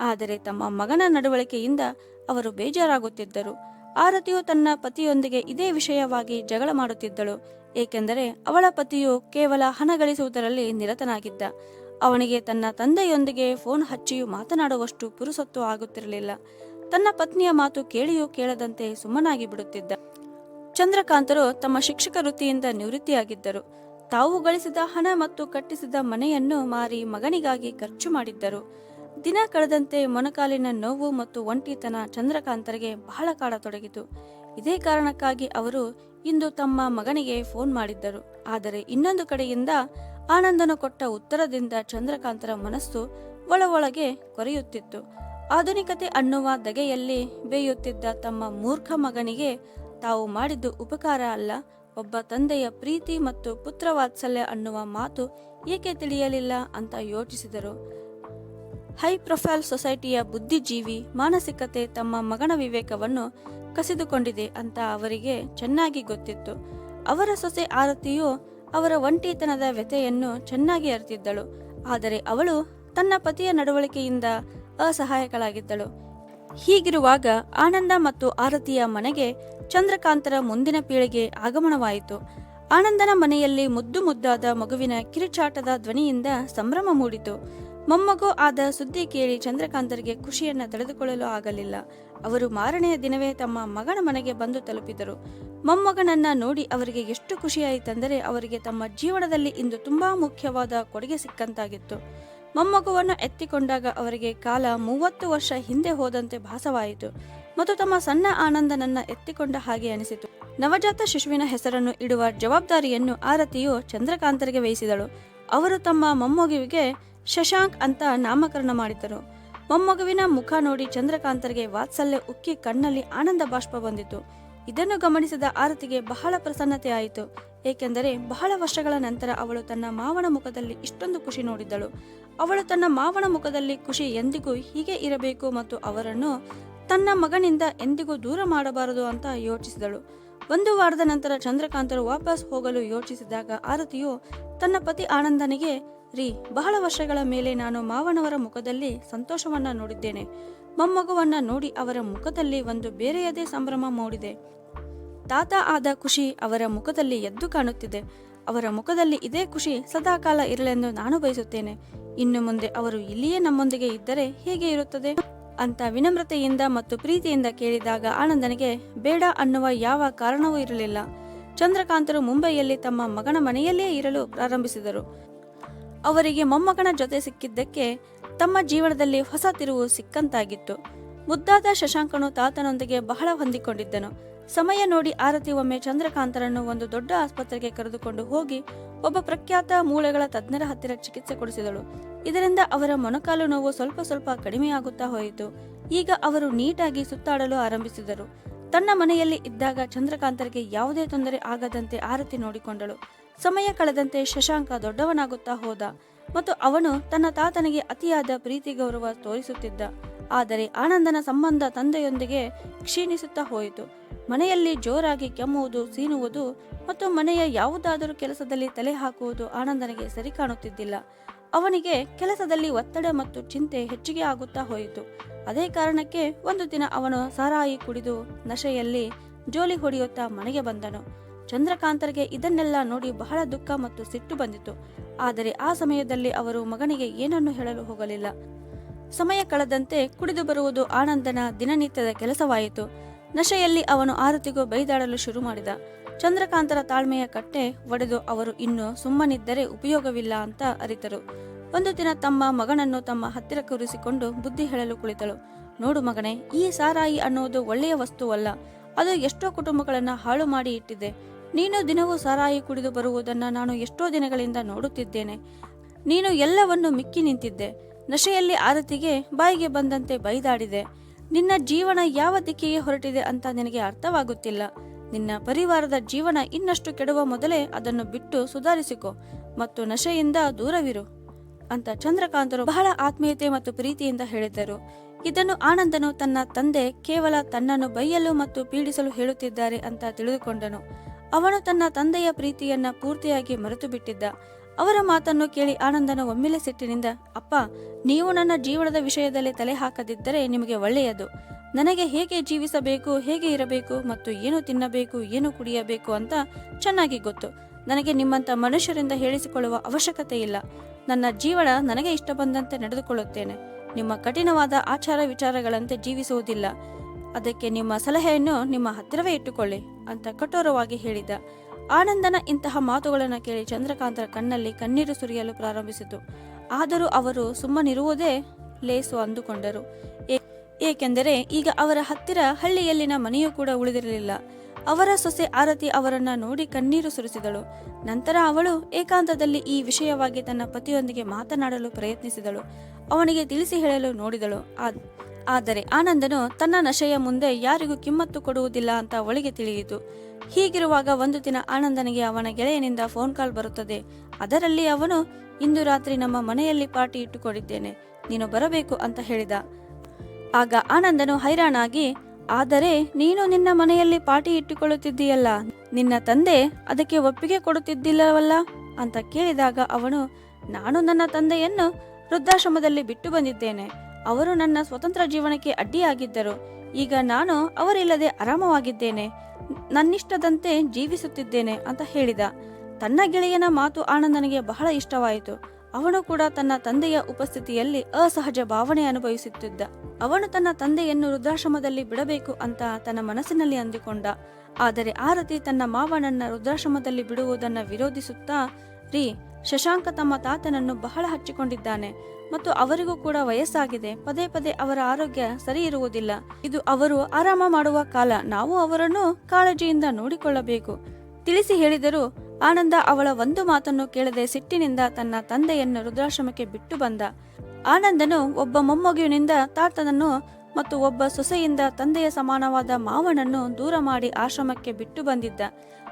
ಆದರೆ ತಮ್ಮ ಮಗನ ನಡವಳಿಕೆಯಿಂದ ಅವರು ಬೇಜಾರಾಗುತ್ತಿದ್ದರು. ಆರತಿಯು ತನ್ನ ಪತಿಯೊಂದಿಗೆ ಇದೇ ವಿಷಯವಾಗಿ ಜಗಳ ಮಾಡುತ್ತಿದ್ದಳು, ಏಕೆಂದರೆ ಅವಳ ಪತಿಯು ಕೇವಲ ಹಣ ಗಳಿಸುವುದರಲ್ಲಿ ನಿರತನಾಗಿದ್ದ. ಅವನಿಗೆ ತನ್ನ ತಂದೆಯೊಂದಿಗೆ ಫೋನ್ ಹಚ್ಚಿಯೂ ಮಾತನಾಡುವಷ್ಟು ಪುರುಸತ್ತು ಆಗುತ್ತಿರಲಿಲ್ಲ. ತನ್ನ ಪತ್ನಿಯ ಮಾತು ಕೇಳಿಯೂ ಕೇಳದಂತೆ ಸುಮ್ಮನಾಗಿ ಬಿಡುತ್ತಿದ್ದ. ಚಂದ್ರಕಾಂತರು ತಮ್ಮ ಶಿಕ್ಷಕ ವೃತ್ತಿಯಿಂದ ನಿವೃತ್ತಿಯಾಗಿದ್ದರು. ತಾವು ಗಳಿಸಿದ ಹಣ ಮತ್ತು ಕಟ್ಟಿಸಿದ ಮನೆಯನ್ನು ಮಾರಿ ಮಗನಿಗಾಗಿ ಖರ್ಚು ಮಾಡಿದ್ದರು. ದಿನ ಕಳೆದಂತೆ ಮೊಣಕಾಲಿನ ನೋವು ಮತ್ತು ಒಂಟಿತನ ಚಂದ್ರಕಾಂತರಿಗೆ ಬಹಳ ಕಾಡತೊಡಗಿತು. ಇದೇ ಕಾರಣಕ್ಕಾಗಿ ಅವರು ಇಂದು ತಮ್ಮ ಮಗನಿಗೆ ಫೋನ್ ಮಾಡಿದ್ದರು. ಆದರೆ ಇನ್ನೊಂದು ಕಡೆಯಿಂದ ಆನಂದನು ಕೊಟ್ಟ ಉತ್ತರದಿಂದ ಚಂದ್ರಕಾಂತರ ಮನಸ್ಸು ಒಳ ಒಳಗೆ ಕೊರೆಯುತ್ತಿತ್ತು. ಆಧುನಿಕತೆ ಅನ್ನುವ ದಗೆಯಲ್ಲಿ ಬೇಯುತ್ತಿದ್ದ ತಮ್ಮ ಮೂರ್ಖ ಮಗನಿಗೆ ತಾವು ಮಾಡಿದ್ದು ಉಪಕಾರ ಅಲ್ಲ. ಒಬ್ಬ ತಂದೆಯ ಪ್ರೀತಿ ಮತ್ತು ಪುತ್ರವಾತ್ಸಲ್ಯ ಅನ್ನುವ ಮಾತು ಏಕೆ ತಿಳಿಯಲಿಲ್ಲ ಅಂತ ಯೋಚಿಸಿದರು. ಹೈ ಪ್ರೊಫೈಲ್ ಸೊಸೈಟಿಯ ಬುದ್ಧಿಜೀವಿ ಮಾನಸಿಕತೆ ತಮ್ಮ ಮಗನ ವಿವೇಕವನ್ನು ಕಸಿದುಕೊಂಡಿದೆ ಅಂತ ಅವರಿಗೆ ಚೆನ್ನಾಗಿ ಗೊತ್ತಿತ್ತು. ಅವರ ಸೊಸೆ ಆರತಿಯು ಅವರ ಒಂಟಿತನದ ವ್ಯಥೆಯನ್ನು ಚೆನ್ನಾಗಿ ಅರಿತಿದ್ದಳು. ಆದರೆ ಅವಳು ತನ್ನ ಪತಿಯ ನಡವಳಿಕೆಯಿಂದ ಅಸಹಾಯಕಳಾಗಿದ್ದಳು. ಹೀಗಿರುವಾಗ ಆನಂದ ಮತ್ತು ಆರತಿಯ ಮನೆಗೆ ಚಂದ್ರಕಾಂತರ ಮುಂದಿನ ಪೀಳಿಗೆ ಆಗಮನವಾಯಿತು. ಆನಂದನ ಮನೆಯಲ್ಲಿ ಮುದ್ದು ಮುದ್ದಾದ ಮಗುವಿನ ಕಿರುಚಾಟದ ಧ್ವನಿಯಿಂದ ಸಂಭ್ರಮ ಮೂಡಿತು. ಮೊಮ್ಮಗು ಆದ ಸುದ್ದಿ ಕೇಳಿ ಚಂದ್ರಕಾಂತರಿಗೆ ಖುಷಿಯನ್ನ ತಡೆದುಕೊಳ್ಳಲು ಆಗಲಿಲ್ಲ. ಅವರು ಮಾರನೆಯ ದಿನವೇ ತಮ್ಮ ಮಗನ ಮನೆಗೆ ಬಂದು ತಲುಪಿದರು. ಮೊಮ್ಮಗನನ್ನ ನೋಡಿ ಅವರಿಗೆ ಎಷ್ಟು ಖುಷಿಯಾಯಿತೆಂದರೆ ಅವರಿಗೆ ತಮ್ಮ ಜೀವನದಲ್ಲಿ ಇಂದು ತುಂಬಾ ಮುಖ್ಯವಾದ ಕೊಡುಗೆ ಸಿಕ್ಕಂತಾಗಿತ್ತು. ಮೊಮ್ಮಗುವನ್ನು ಎತ್ತಿಕೊಂಡಾಗ ಅವರಿಗೆ ಕಾಲ ಮೂವತ್ತು ವರ್ಷ ಹಿಂದೆ ಹೋದಂತೆ ಭಾಸವಾಯಿತು ಮತ್ತು ತಮ್ಮ ಸಣ್ಣ ಆನಂದನನ್ನ ಎತ್ತಿಕೊಂಡ ಹಾಗೆ ಅನಿಸಿತು. ನವಜಾತ ಶಿಶುವಿನ ಹೆಸರನ್ನು ಇಡುವ ಜವಾಬ್ದಾರಿಯನ್ನು ಆರತಿಯು ಚಂದ್ರಕಾಂತರಿಗೆ ವಹಿಸಿದಳು. ಅವರು ತಮ್ಮ ಮೊಮ್ಮಗುವಿಗೆ ಶಶಾಂಕ್ ಅಂತ ನಾಮಕರಣ ಮಾಡಿದರು ಮೊಮ್ಮಗುವಿನ ಮುಖ ನೋಡಿ ಚಂದ್ರಕಾಂತರಿಗೆ ವಾತ್ಸಲ್ಯ ಉಕ್ಕಿ ಕಣ್ಣಲ್ಲಿ ಆನಂದ ಬಾಷ್ಪ ಬಂದಿತು ಇದನ್ನು ಗಮನಿಸಿದ ಆರತಿಗೆ ಬಹಳ ಪ್ರಸನ್ನತೆ ಆಯಿತು. ಏಕೆಂದರೆ ಬಹಳ ವರ್ಷಗಳ ನಂತರ ಅವಳು ತನ್ನ ಮಾವನ ಮುಖದಲ್ಲಿ ಇಷ್ಟೊಂದು ಖುಷಿ ನೋಡಿದ್ದಳು. ಅವಳು ತನ್ನ ಮಾವನ ಮುಖದಲ್ಲಿ ಖುಷಿ ಎಂದಿಗೂ ಹೀಗೆ ಇರಬೇಕು ಮತ್ತು ಅವರನ್ನು ತನ್ನ ಮಗನಿಂದ ಎಂದಿಗೂ ದೂರ ಮಾಡಬಾರದು ಅಂತ ಯೋಚಿಸಿದಳು. ಒಂದು ವಾರದ ನಂತರ ಚಂದ್ರಕಾಂತರು ವಾಪಸ್ ಹೋಗಲು ಯೋಚಿಸಿದಾಗ ಆರತಿಯು ತನ್ನ ಪತಿ ಆನಂದನಿಗೆ ರೀ, ಬಹಳ ವರ್ಷಗಳ ಮೇಲೆ ನಾನು ಮಾವನವರ ಮುಖದಲ್ಲಿ ಸಂತೋಷವನ್ನ ನೋಡಿದ್ದೇನೆ. ಮೊಮ್ಮಗುವನ್ನ ನೋಡಿ ಅವರ ಮುಖದಲ್ಲಿ ಒಂದು ಬೇರೆಯದೇ ಸಂಭ್ರಮ ಮೂಡಿದೆ. ತಾತ ಆದ ಖುಷಿ ಅವರ ಮುಖದಲ್ಲಿ ಎದ್ದು ಕಾಣುತ್ತಿದೆ. ಅವರ ಮುಖದಲ್ಲಿ ಇದೇ ಖುಷಿ ಸದಾಕಾಲ ಇರಲೆಂದು ನಾನು ಬಯಸುತ್ತೇನೆ. ಇನ್ನು ಮುಂದೆ ಅವರು ಇಲ್ಲಿಯೇ ನಮ್ಮೊಂದಿಗೆ ಇದ್ದರೆ ಹೇಗೆ ಇರುತ್ತದೆ? ಅಂತ ವಿನಮ್ರತೆಯಿಂದ ಮತ್ತು ಪ್ರೀತಿಯಿಂದ ಕೇಳಿದಾಗ ಆನಂದನಿಗೆ, ಬೇಡ ಅನ್ನುವ ಯಾವ ಕಾರಣವೂ ಇರಲಿಲ್ಲ. ಚಂದ್ರಕಾಂತರು ಮುಂಬೈಯಲ್ಲಿ ತಮ್ಮ ಮಗನ ಮನೆಯಲ್ಲೇ ಇರಲು ಪ್ರಾರಂಭಿಸಿದರು. ಅವರಿಗೆ ಮೊಮ್ಮಗನ ಜೊತೆ ಸಿಕ್ಕಿದ್ದಕ್ಕೆ ತಮ್ಮ ಜೀವನದಲ್ಲಿ ಹೊಸ ತಿರುವು ಸಿಕ್ಕಂತಾಗಿತ್ತು. ಮುದ್ದಾದ ಶಶಾಂಕನು ತಾತನೊಂದಿಗೆ ಬಹಳ ಹೊಂದಿಕೊಂಡಿದ್ದನು. ಸಮಯ ನೋಡಿ ಆರತಿ ಒಮ್ಮೆ ಚಂದ್ರಕಾಂತರನ್ನು ಒಂದು ದೊಡ್ಡ ಆಸ್ಪತ್ರೆಗೆ ಕರೆದುಕೊಂಡು ಹೋಗಿ ಒಬ್ಬ ಪ್ರಖ್ಯಾತ ಮೂಳೆಗಳ ತಜ್ಞರ ಹತ್ತಿರ ಚಿಕಿತ್ಸೆ ಕೊಡಿಸಿದಳು. ಇದರಿಂದ ಅವರ ಮೊಣಕಾಲು ನೋವು ಸ್ವಲ್ಪ ಸ್ವಲ್ಪ ಕಡಿಮೆಯಾಗುತ್ತಾ ಹೋಯಿತು. ಈಗ ಅವರು ನೀಟಾಗಿ ಸುತ್ತಾಡಲು ಆರಂಭಿಸಿದರು. ತನ್ನ ಮನೆಯಲ್ಲಿ ಇದ್ದಾಗ ಚಂದ್ರಕಾಂತರಿಗೆ ಯಾವುದೇ ತೊಂದರೆ ಆಗದಂತೆ ಆರತಿ ನೋಡಿಕೊಂಡಳು. ಸಮಯ ಕಳೆದಂತೆ ಶಶಾಂಕ ದೊಡ್ಡವನಾಗುತ್ತಾ ಹೋದ ಮತ್ತು ಅವನು ತನ್ನ ತಾತನಿಗೆ ಅತಿಯಾದ ಪ್ರೀತಿ ಗೌರವ ತೋರಿಸುತ್ತಿದ್ದ. ಆದರೆ ಆನಂದನ ಸಂಬಂಧ ತಂದೆಯೊಂದಿಗೆ ಕ್ಷೀಣಿಸುತ್ತಾ ಹೋಯಿತು. ಮನೆಯಲ್ಲಿ ಜೋರಾಗಿ ಕೆಮ್ಮುವುದು, ಸೀನುವುದು ಮತ್ತು ಮನೆಯ ಯಾವುದಾದರೂ ಕೆಲಸದಲ್ಲಿ ತಲೆ ಹಾಕುವುದು ಆನಂದನಿಗೆ ಸರಿ ಕಾಣುತ್ತಿದ್ದಿಲ್ಲ. ಅವನಿಗೆ ಕೆಲಸದಲ್ಲಿ ಒತ್ತಡ ಮತ್ತು ಚಿಂತೆ ಹೆಚ್ಚಿಗೆ ಆಗುತ್ತಾ ಹೋಯಿತು. ಅದೇ ಕಾರಣಕ್ಕೆ ಒಂದು ದಿನ ಅವನು ಸಾರಾಯಿ ಕುಡಿದು ನಶೆಯಲ್ಲಿ ಜೋಲಿ ಹೊಡೆಯುತ್ತಾ ಮನೆಗೆ ಬಂದನು. ಚಂದ್ರಕಾಂತರಿಗೆ ಇದನ್ನೆಲ್ಲ ನೋಡಿ ಬಹಳ ದುಃಖ ಮತ್ತು ಸಿಟ್ಟು ಬಂದಿತು ಆದರೆ ಆ ಸಮಯದಲ್ಲಿ ಅವರು ಮಗನಿಗೆ ಏನನ್ನು ಹೇಳಲು ಹೋಗಲಿಲ್ಲ. ಸಮಯ ಕಳೆದಂತೆ ಕುಡಿದು ಬರುವುದು ಆನಂದನ ದಿನನಿತ್ಯದ ಕೆಲಸವಾಯಿತು. ನಶೆಯಲ್ಲಿ ಅವನು ಆರತಿಗೂ ಬೈದಾಡಲು ಶುರು ಮಾಡಿದ. ಚಂದ್ರಕಾಂತರ ತಾಳ್ಮೆಯ ಕಟ್ಟೆ ಒಡೆದು ಅವರು ಇನ್ನು ಸುಮ್ಮನಿದ್ದರೆ ಉಪಯೋಗವಿಲ್ಲ ಅಂತ ಅರಿತರು. ಒಂದು ದಿನ ತಮ್ಮ ಮಗನನ್ನು ತಮ್ಮ ಹತ್ತಿರ ಕೂರಿಸಿಕೊಂಡು ಬುದ್ಧಿ ಹೇಳಲು ಕುಳಿತಳು. ನೋಡು ಮಗನೇ, ಈ ಸಾರಾಯಿ ಅನ್ನುವುದು ಒಳ್ಳೆಯ ವಸ್ತುವಲ್ಲ. ಅದು ಎಷ್ಟೋ ಕುಟುಂಬಗಳನ್ನು ಹಾಳು ಮಾಡಿ ಇಟ್ಟಿದೆ. ನೀನು ದಿನವೂ ಸಾರಾಯಿ ಕುಡಿದು ಬರುವುದನ್ನು ನಾನು ಎಷ್ಟೋ ದಿನಗಳಿಂದ ನೋಡುತ್ತಿದ್ದೇನೆ. ನೀನು ಎಲ್ಲವನ್ನು ಮಿಕ್ಕಿ ನಿಂತಿದ್ದೆ. ನಶೆಯಲ್ಲಿ ಆರತಿಗೆ ಬಾಯಿಗೆ ಬಂದಂತೆ ಬೈದಾಡಿದೆ. ನಿನ್ನ ಜೀವನ ಯಾವ ದಿಕ್ಕಿಗೆ ಹೊರಟಿದೆ ಅಂತ ನಿನಗೆ ಅರ್ಥವಾಗುತ್ತಿಲ್ಲ. ನಿನ್ನ ಪರಿವಾರದ ಜೀವನ ಇನ್ನಷ್ಟು ಕೆಡುವ ಮೊದಲೇ ಅದನ್ನು ಬಿಟ್ಟು ಸುಧಾರಿಸಿಕೊ ಮತ್ತು ನಶೆಯಿಂದ ದೂರವಿರು ಅಂತ ಚಂದ್ರಕಾಂತರು ಬಹಳ ಆತ್ಮೀಯತೆ ಮತ್ತು ಪ್ರೀತಿಯಿಂದ ಹೇಳಿದ್ದರು ಇದನ್ನು ಆನಂದನು ತನ್ನ ತಂದೆ ಕೇವಲ ತನ್ನನ್ನು ಬೈಯಲು ಮತ್ತು ಪೀಡಿಸಲು ಹೇಳುತ್ತಿದ್ದಾರೆ ಅಂತ ತಿಳಿದುಕೊಂಡನು. ಅವನು ತನ್ನ ತಂದೆಯ ಪ್ರೀತಿಯನ್ನ ಪೂರ್ತಿಯಾಗಿ ಮರೆತು ಬಿಟ್ಟಿದ್ದ ಅವರ ಮಾತನ್ನು ಕೇಳಿ ಆನಂದನ ಒಮ್ಮೆಲೆ ಸಿಟ್ಟಿನಿಂದ, ಅಪ್ಪ, ನೀವು ನನ್ನ ಜೀವನದ ವಿಷಯದಲ್ಲಿ ತಲೆ ಹಾಕದಿದ್ದರೆ ನಿಮಗೆ ಒಳ್ಳೆಯದು. ನನಗೆ ಹೇಗೆ ಜೀವಿಸಬೇಕು, ಹೇಗೆ ಇರಬೇಕು, ಮತ್ತು ಏನು ತಿನ್ನಬೇಕು, ಏನು ಕುಡಿಯಬೇಕು ಅಂತ ಚೆನ್ನಾಗಿ ಗೊತ್ತು. ನನಗೆ ನಿಮ್ಮಂತ ಮನುಷ್ಯರಿಂದ ಹೇಳಿಸಿಕೊಳ್ಳುವ ಅವಶ್ಯಕತೆ ಇಲ್ಲ. ನನ್ನ ಜೀವನ ನನಗೆ ಇಷ್ಟ ಬಂದಂತೆ ನಡೆದುಕೊಳ್ಳುತ್ತೇನೆ. ನಿಮ್ಮ ಕಠಿಣವಾದ ಆಚಾರ ವಿಚಾರಗಳಂತೆ ಜೀವಿಸುವುದಿಲ್ಲ. ಅದಕ್ಕೆ ನಿಮ್ಮ ಸಲಹೆಯನ್ನು ನಿಮ್ಮ ಹತ್ತಿರವೇ ಇಟ್ಟುಕೊಳ್ಳಿ ಅಂತ ಕಠೋರವಾಗಿ ಹೇಳಿದ ಆನಂದನ ಇಂತಹ ಮಾತುಗಳನ್ನು ಕೇಳಿ ಚಂದ್ರಕಾಂತರ ಕಣ್ಣಲ್ಲಿ ಕಣ್ಣೀರು ಸುರಿಯಲು ಪ್ರಾರಂಭಿಸಿತು. ಆದರೂ ಅವರು ಸುಮ್ಮನಿರುವುದೇ ಲೇಸು ಅಂದುಕೊಂಡರು. ಏಕೆಂದರೆ ಈಗ ಅವರ ಹತ್ತಿರ ಹಳ್ಳಿಯಲ್ಲಿನ ಮನೆಯೂ ಕೂಡ ಉಳಿದಿರಲಿಲ್ಲ. ಅವರ ಸೊಸೆ ಆರತಿ ಅವರನ್ನ ನೋಡಿ ಕಣ್ಣೀರು ಸುರಿಸಿದಳು. ನಂತರ ಅವಳು ಏಕಾಂತದಲ್ಲಿ ಈ ವಿಷಯವಾಗಿ ತನ್ನ ಪತಿಯೊಂದಿಗೆ ಮಾತನಾಡಲು ಪ್ರಯತ್ನಿಸಿದಳು. ಅವನಿಗೆ ತಿಳಿಸಿ ಹೇಳಲು ನೋಡಿದಳು. ಆದರೆ ಆನಂದನು ತನ್ನ ನಶೆಯ ಮುಂದೆ ಯಾರಿಗೂ ಕಿಮ್ಮತ್ತು ಕೊಡುವುದಿಲ್ಲ ಅಂತ ಒಳಗೆ ತಿಳಿಯಿತು. ಹೀಗಿರುವಾಗ ಒಂದು ದಿನ ಆನಂದನಿಗೆ ಅವನ ಗೆಳೆಯನಿಂದ ಫೋನ್ ಕಾಲ್ ಬರುತ್ತದೆ. ಅದರಲ್ಲಿ ಅವನು, ಇಂದು ರಾತ್ರಿ ನಮ್ಮ ಮನೆಯಲ್ಲಿ ಪಾರ್ಟಿ ಇಟ್ಟುಕೊಂಡಿದ್ದೇನೆ. ನೀನು ಬರಬೇಕು ಅಂತ ಹೇಳಿದ. ಆಗ ಆನಂದನು ಹೈರಾಣಾಗಿ, ಆದರೆ ನೀನು ನಿನ್ನ ಮನೆಯಲ್ಲಿ ಪಾರ್ಟಿ ಇಟ್ಟುಕೊಳ್ಳುತ್ತಿದ್ದೀಯಲ್ಲ. ನಿನ್ನ ತಂದೆ ಅದಕ್ಕೆ ಒಪ್ಪಿಗೆ ಕೊಡುತ್ತಿದ್ದಿಲ್ಲವಲ್ಲ? ಅಂತ ಕೇಳಿದಾಗ ಅವನು, ನಾನು ನನ್ನ ತಂದೆಯನ್ನು ವೃದ್ಧಾಶ್ರಮದಲ್ಲಿ ಬಿಟ್ಟು ಬಂದಿದ್ದೇನೆ. ಅವರು ನನ್ನ ಸ್ವತಂತ್ರ ಜೀವನಕ್ಕೆ ಅಡ್ಡಿಯಾಗಿದ್ದರು. ಈಗ ನಾನು ಅವರಿಲ್ಲದೆ ಆರಾಮವಾಗಿದ್ದೇನೆ. ನನ್ನಿಷ್ಟದಂತೆ ಜೀವಿಸುತ್ತಿದ್ದೇನೆ ಅಂತ ಹೇಳಿದ. ತನ್ನ ಗೆಳೆಯನ ಮಾತು ಆನಂದನಿಗೆ ಬಹಳ ಇಷ್ಟವಾಯಿತು. ಅವನು ಕೂಡ ತನ್ನ ತಂದೆಯ ಉಪಸ್ಥಿತಿಯಲ್ಲಿ ಅಸಹಜ ಭಾವನೆ ಅನುಭವಿಸುತ್ತಿದ್ದ. ಅವನು ತನ್ನ ತಂದೆಯನ್ನು ವೃದ್ಧಾಶ್ರಮದಲ್ಲಿ ಬಿಡಬೇಕು ಅಂತ ತನ್ನ ಮನಸ್ಸಿನಲ್ಲಿ ಅಂದುಕೊಂಡ. ಆದರೆ ಆರತಿ ತನ್ನ ಮಾವನನ್ನ ವೃದ್ಧಾಶ್ರಮದಲ್ಲಿ ಬಿಡುವುದನ್ನು ವಿರೋಧಿಸುತ್ತಾ, ರೀ, ಶಶಾಂಕ ತಮ್ಮ ತಾತನನ್ನು ಬಹಳ ಹಚ್ಚಿಕೊಂಡಿದ್ದಾನೆ. ಮತ್ತು ಅವರಿಗೂ ಕೂಡ ವಯಸ್ಸಾಗಿದೆ. ಪದೇ ಪದೇ ಅವರ ಆರೋಗ್ಯ ಸರಿ ಇರುವುದಿಲ್ಲ. ಇದು ಅವರು ಆರಾಮ ಮಾಡುವ ಕಾಲ. ನಾವು ಅವರನ್ನು ಕಾಳಜಿಯಿಂದ ನೋಡಿಕೊಳ್ಳಬೇಕು. ತಿಳಿಸಿ ಹೇಳಿದರು ಆನಂದ ಅವಳ ಒಂದು ಮಾತನ್ನು ಕೇಳದೆ ಸಿಟ್ಟಿನಿಂದ ತನ್ನ ತಂದೆಯನ್ನು ರುದ್ರಾಶ್ರಮಕ್ಕೆ ಬಿಟ್ಟು ಬಂದ. ಆನಂದನು ಒಬ್ಬ ಮೊಮ್ಮಗುವಿನಿಂದ ತಾತನನ್ನು ಮತ್ತು ಒಬ್ಬ ಸೊಸೆಯಿಂದ ತಂದೆಯ ಸಮಾನವಾದ ಮಾವನನ್ನು ದೂರ ಮಾಡಿ ಆಶ್ರಮಕ್ಕೆ ಬಿಟ್ಟು ಬಂದಿದ್ದ.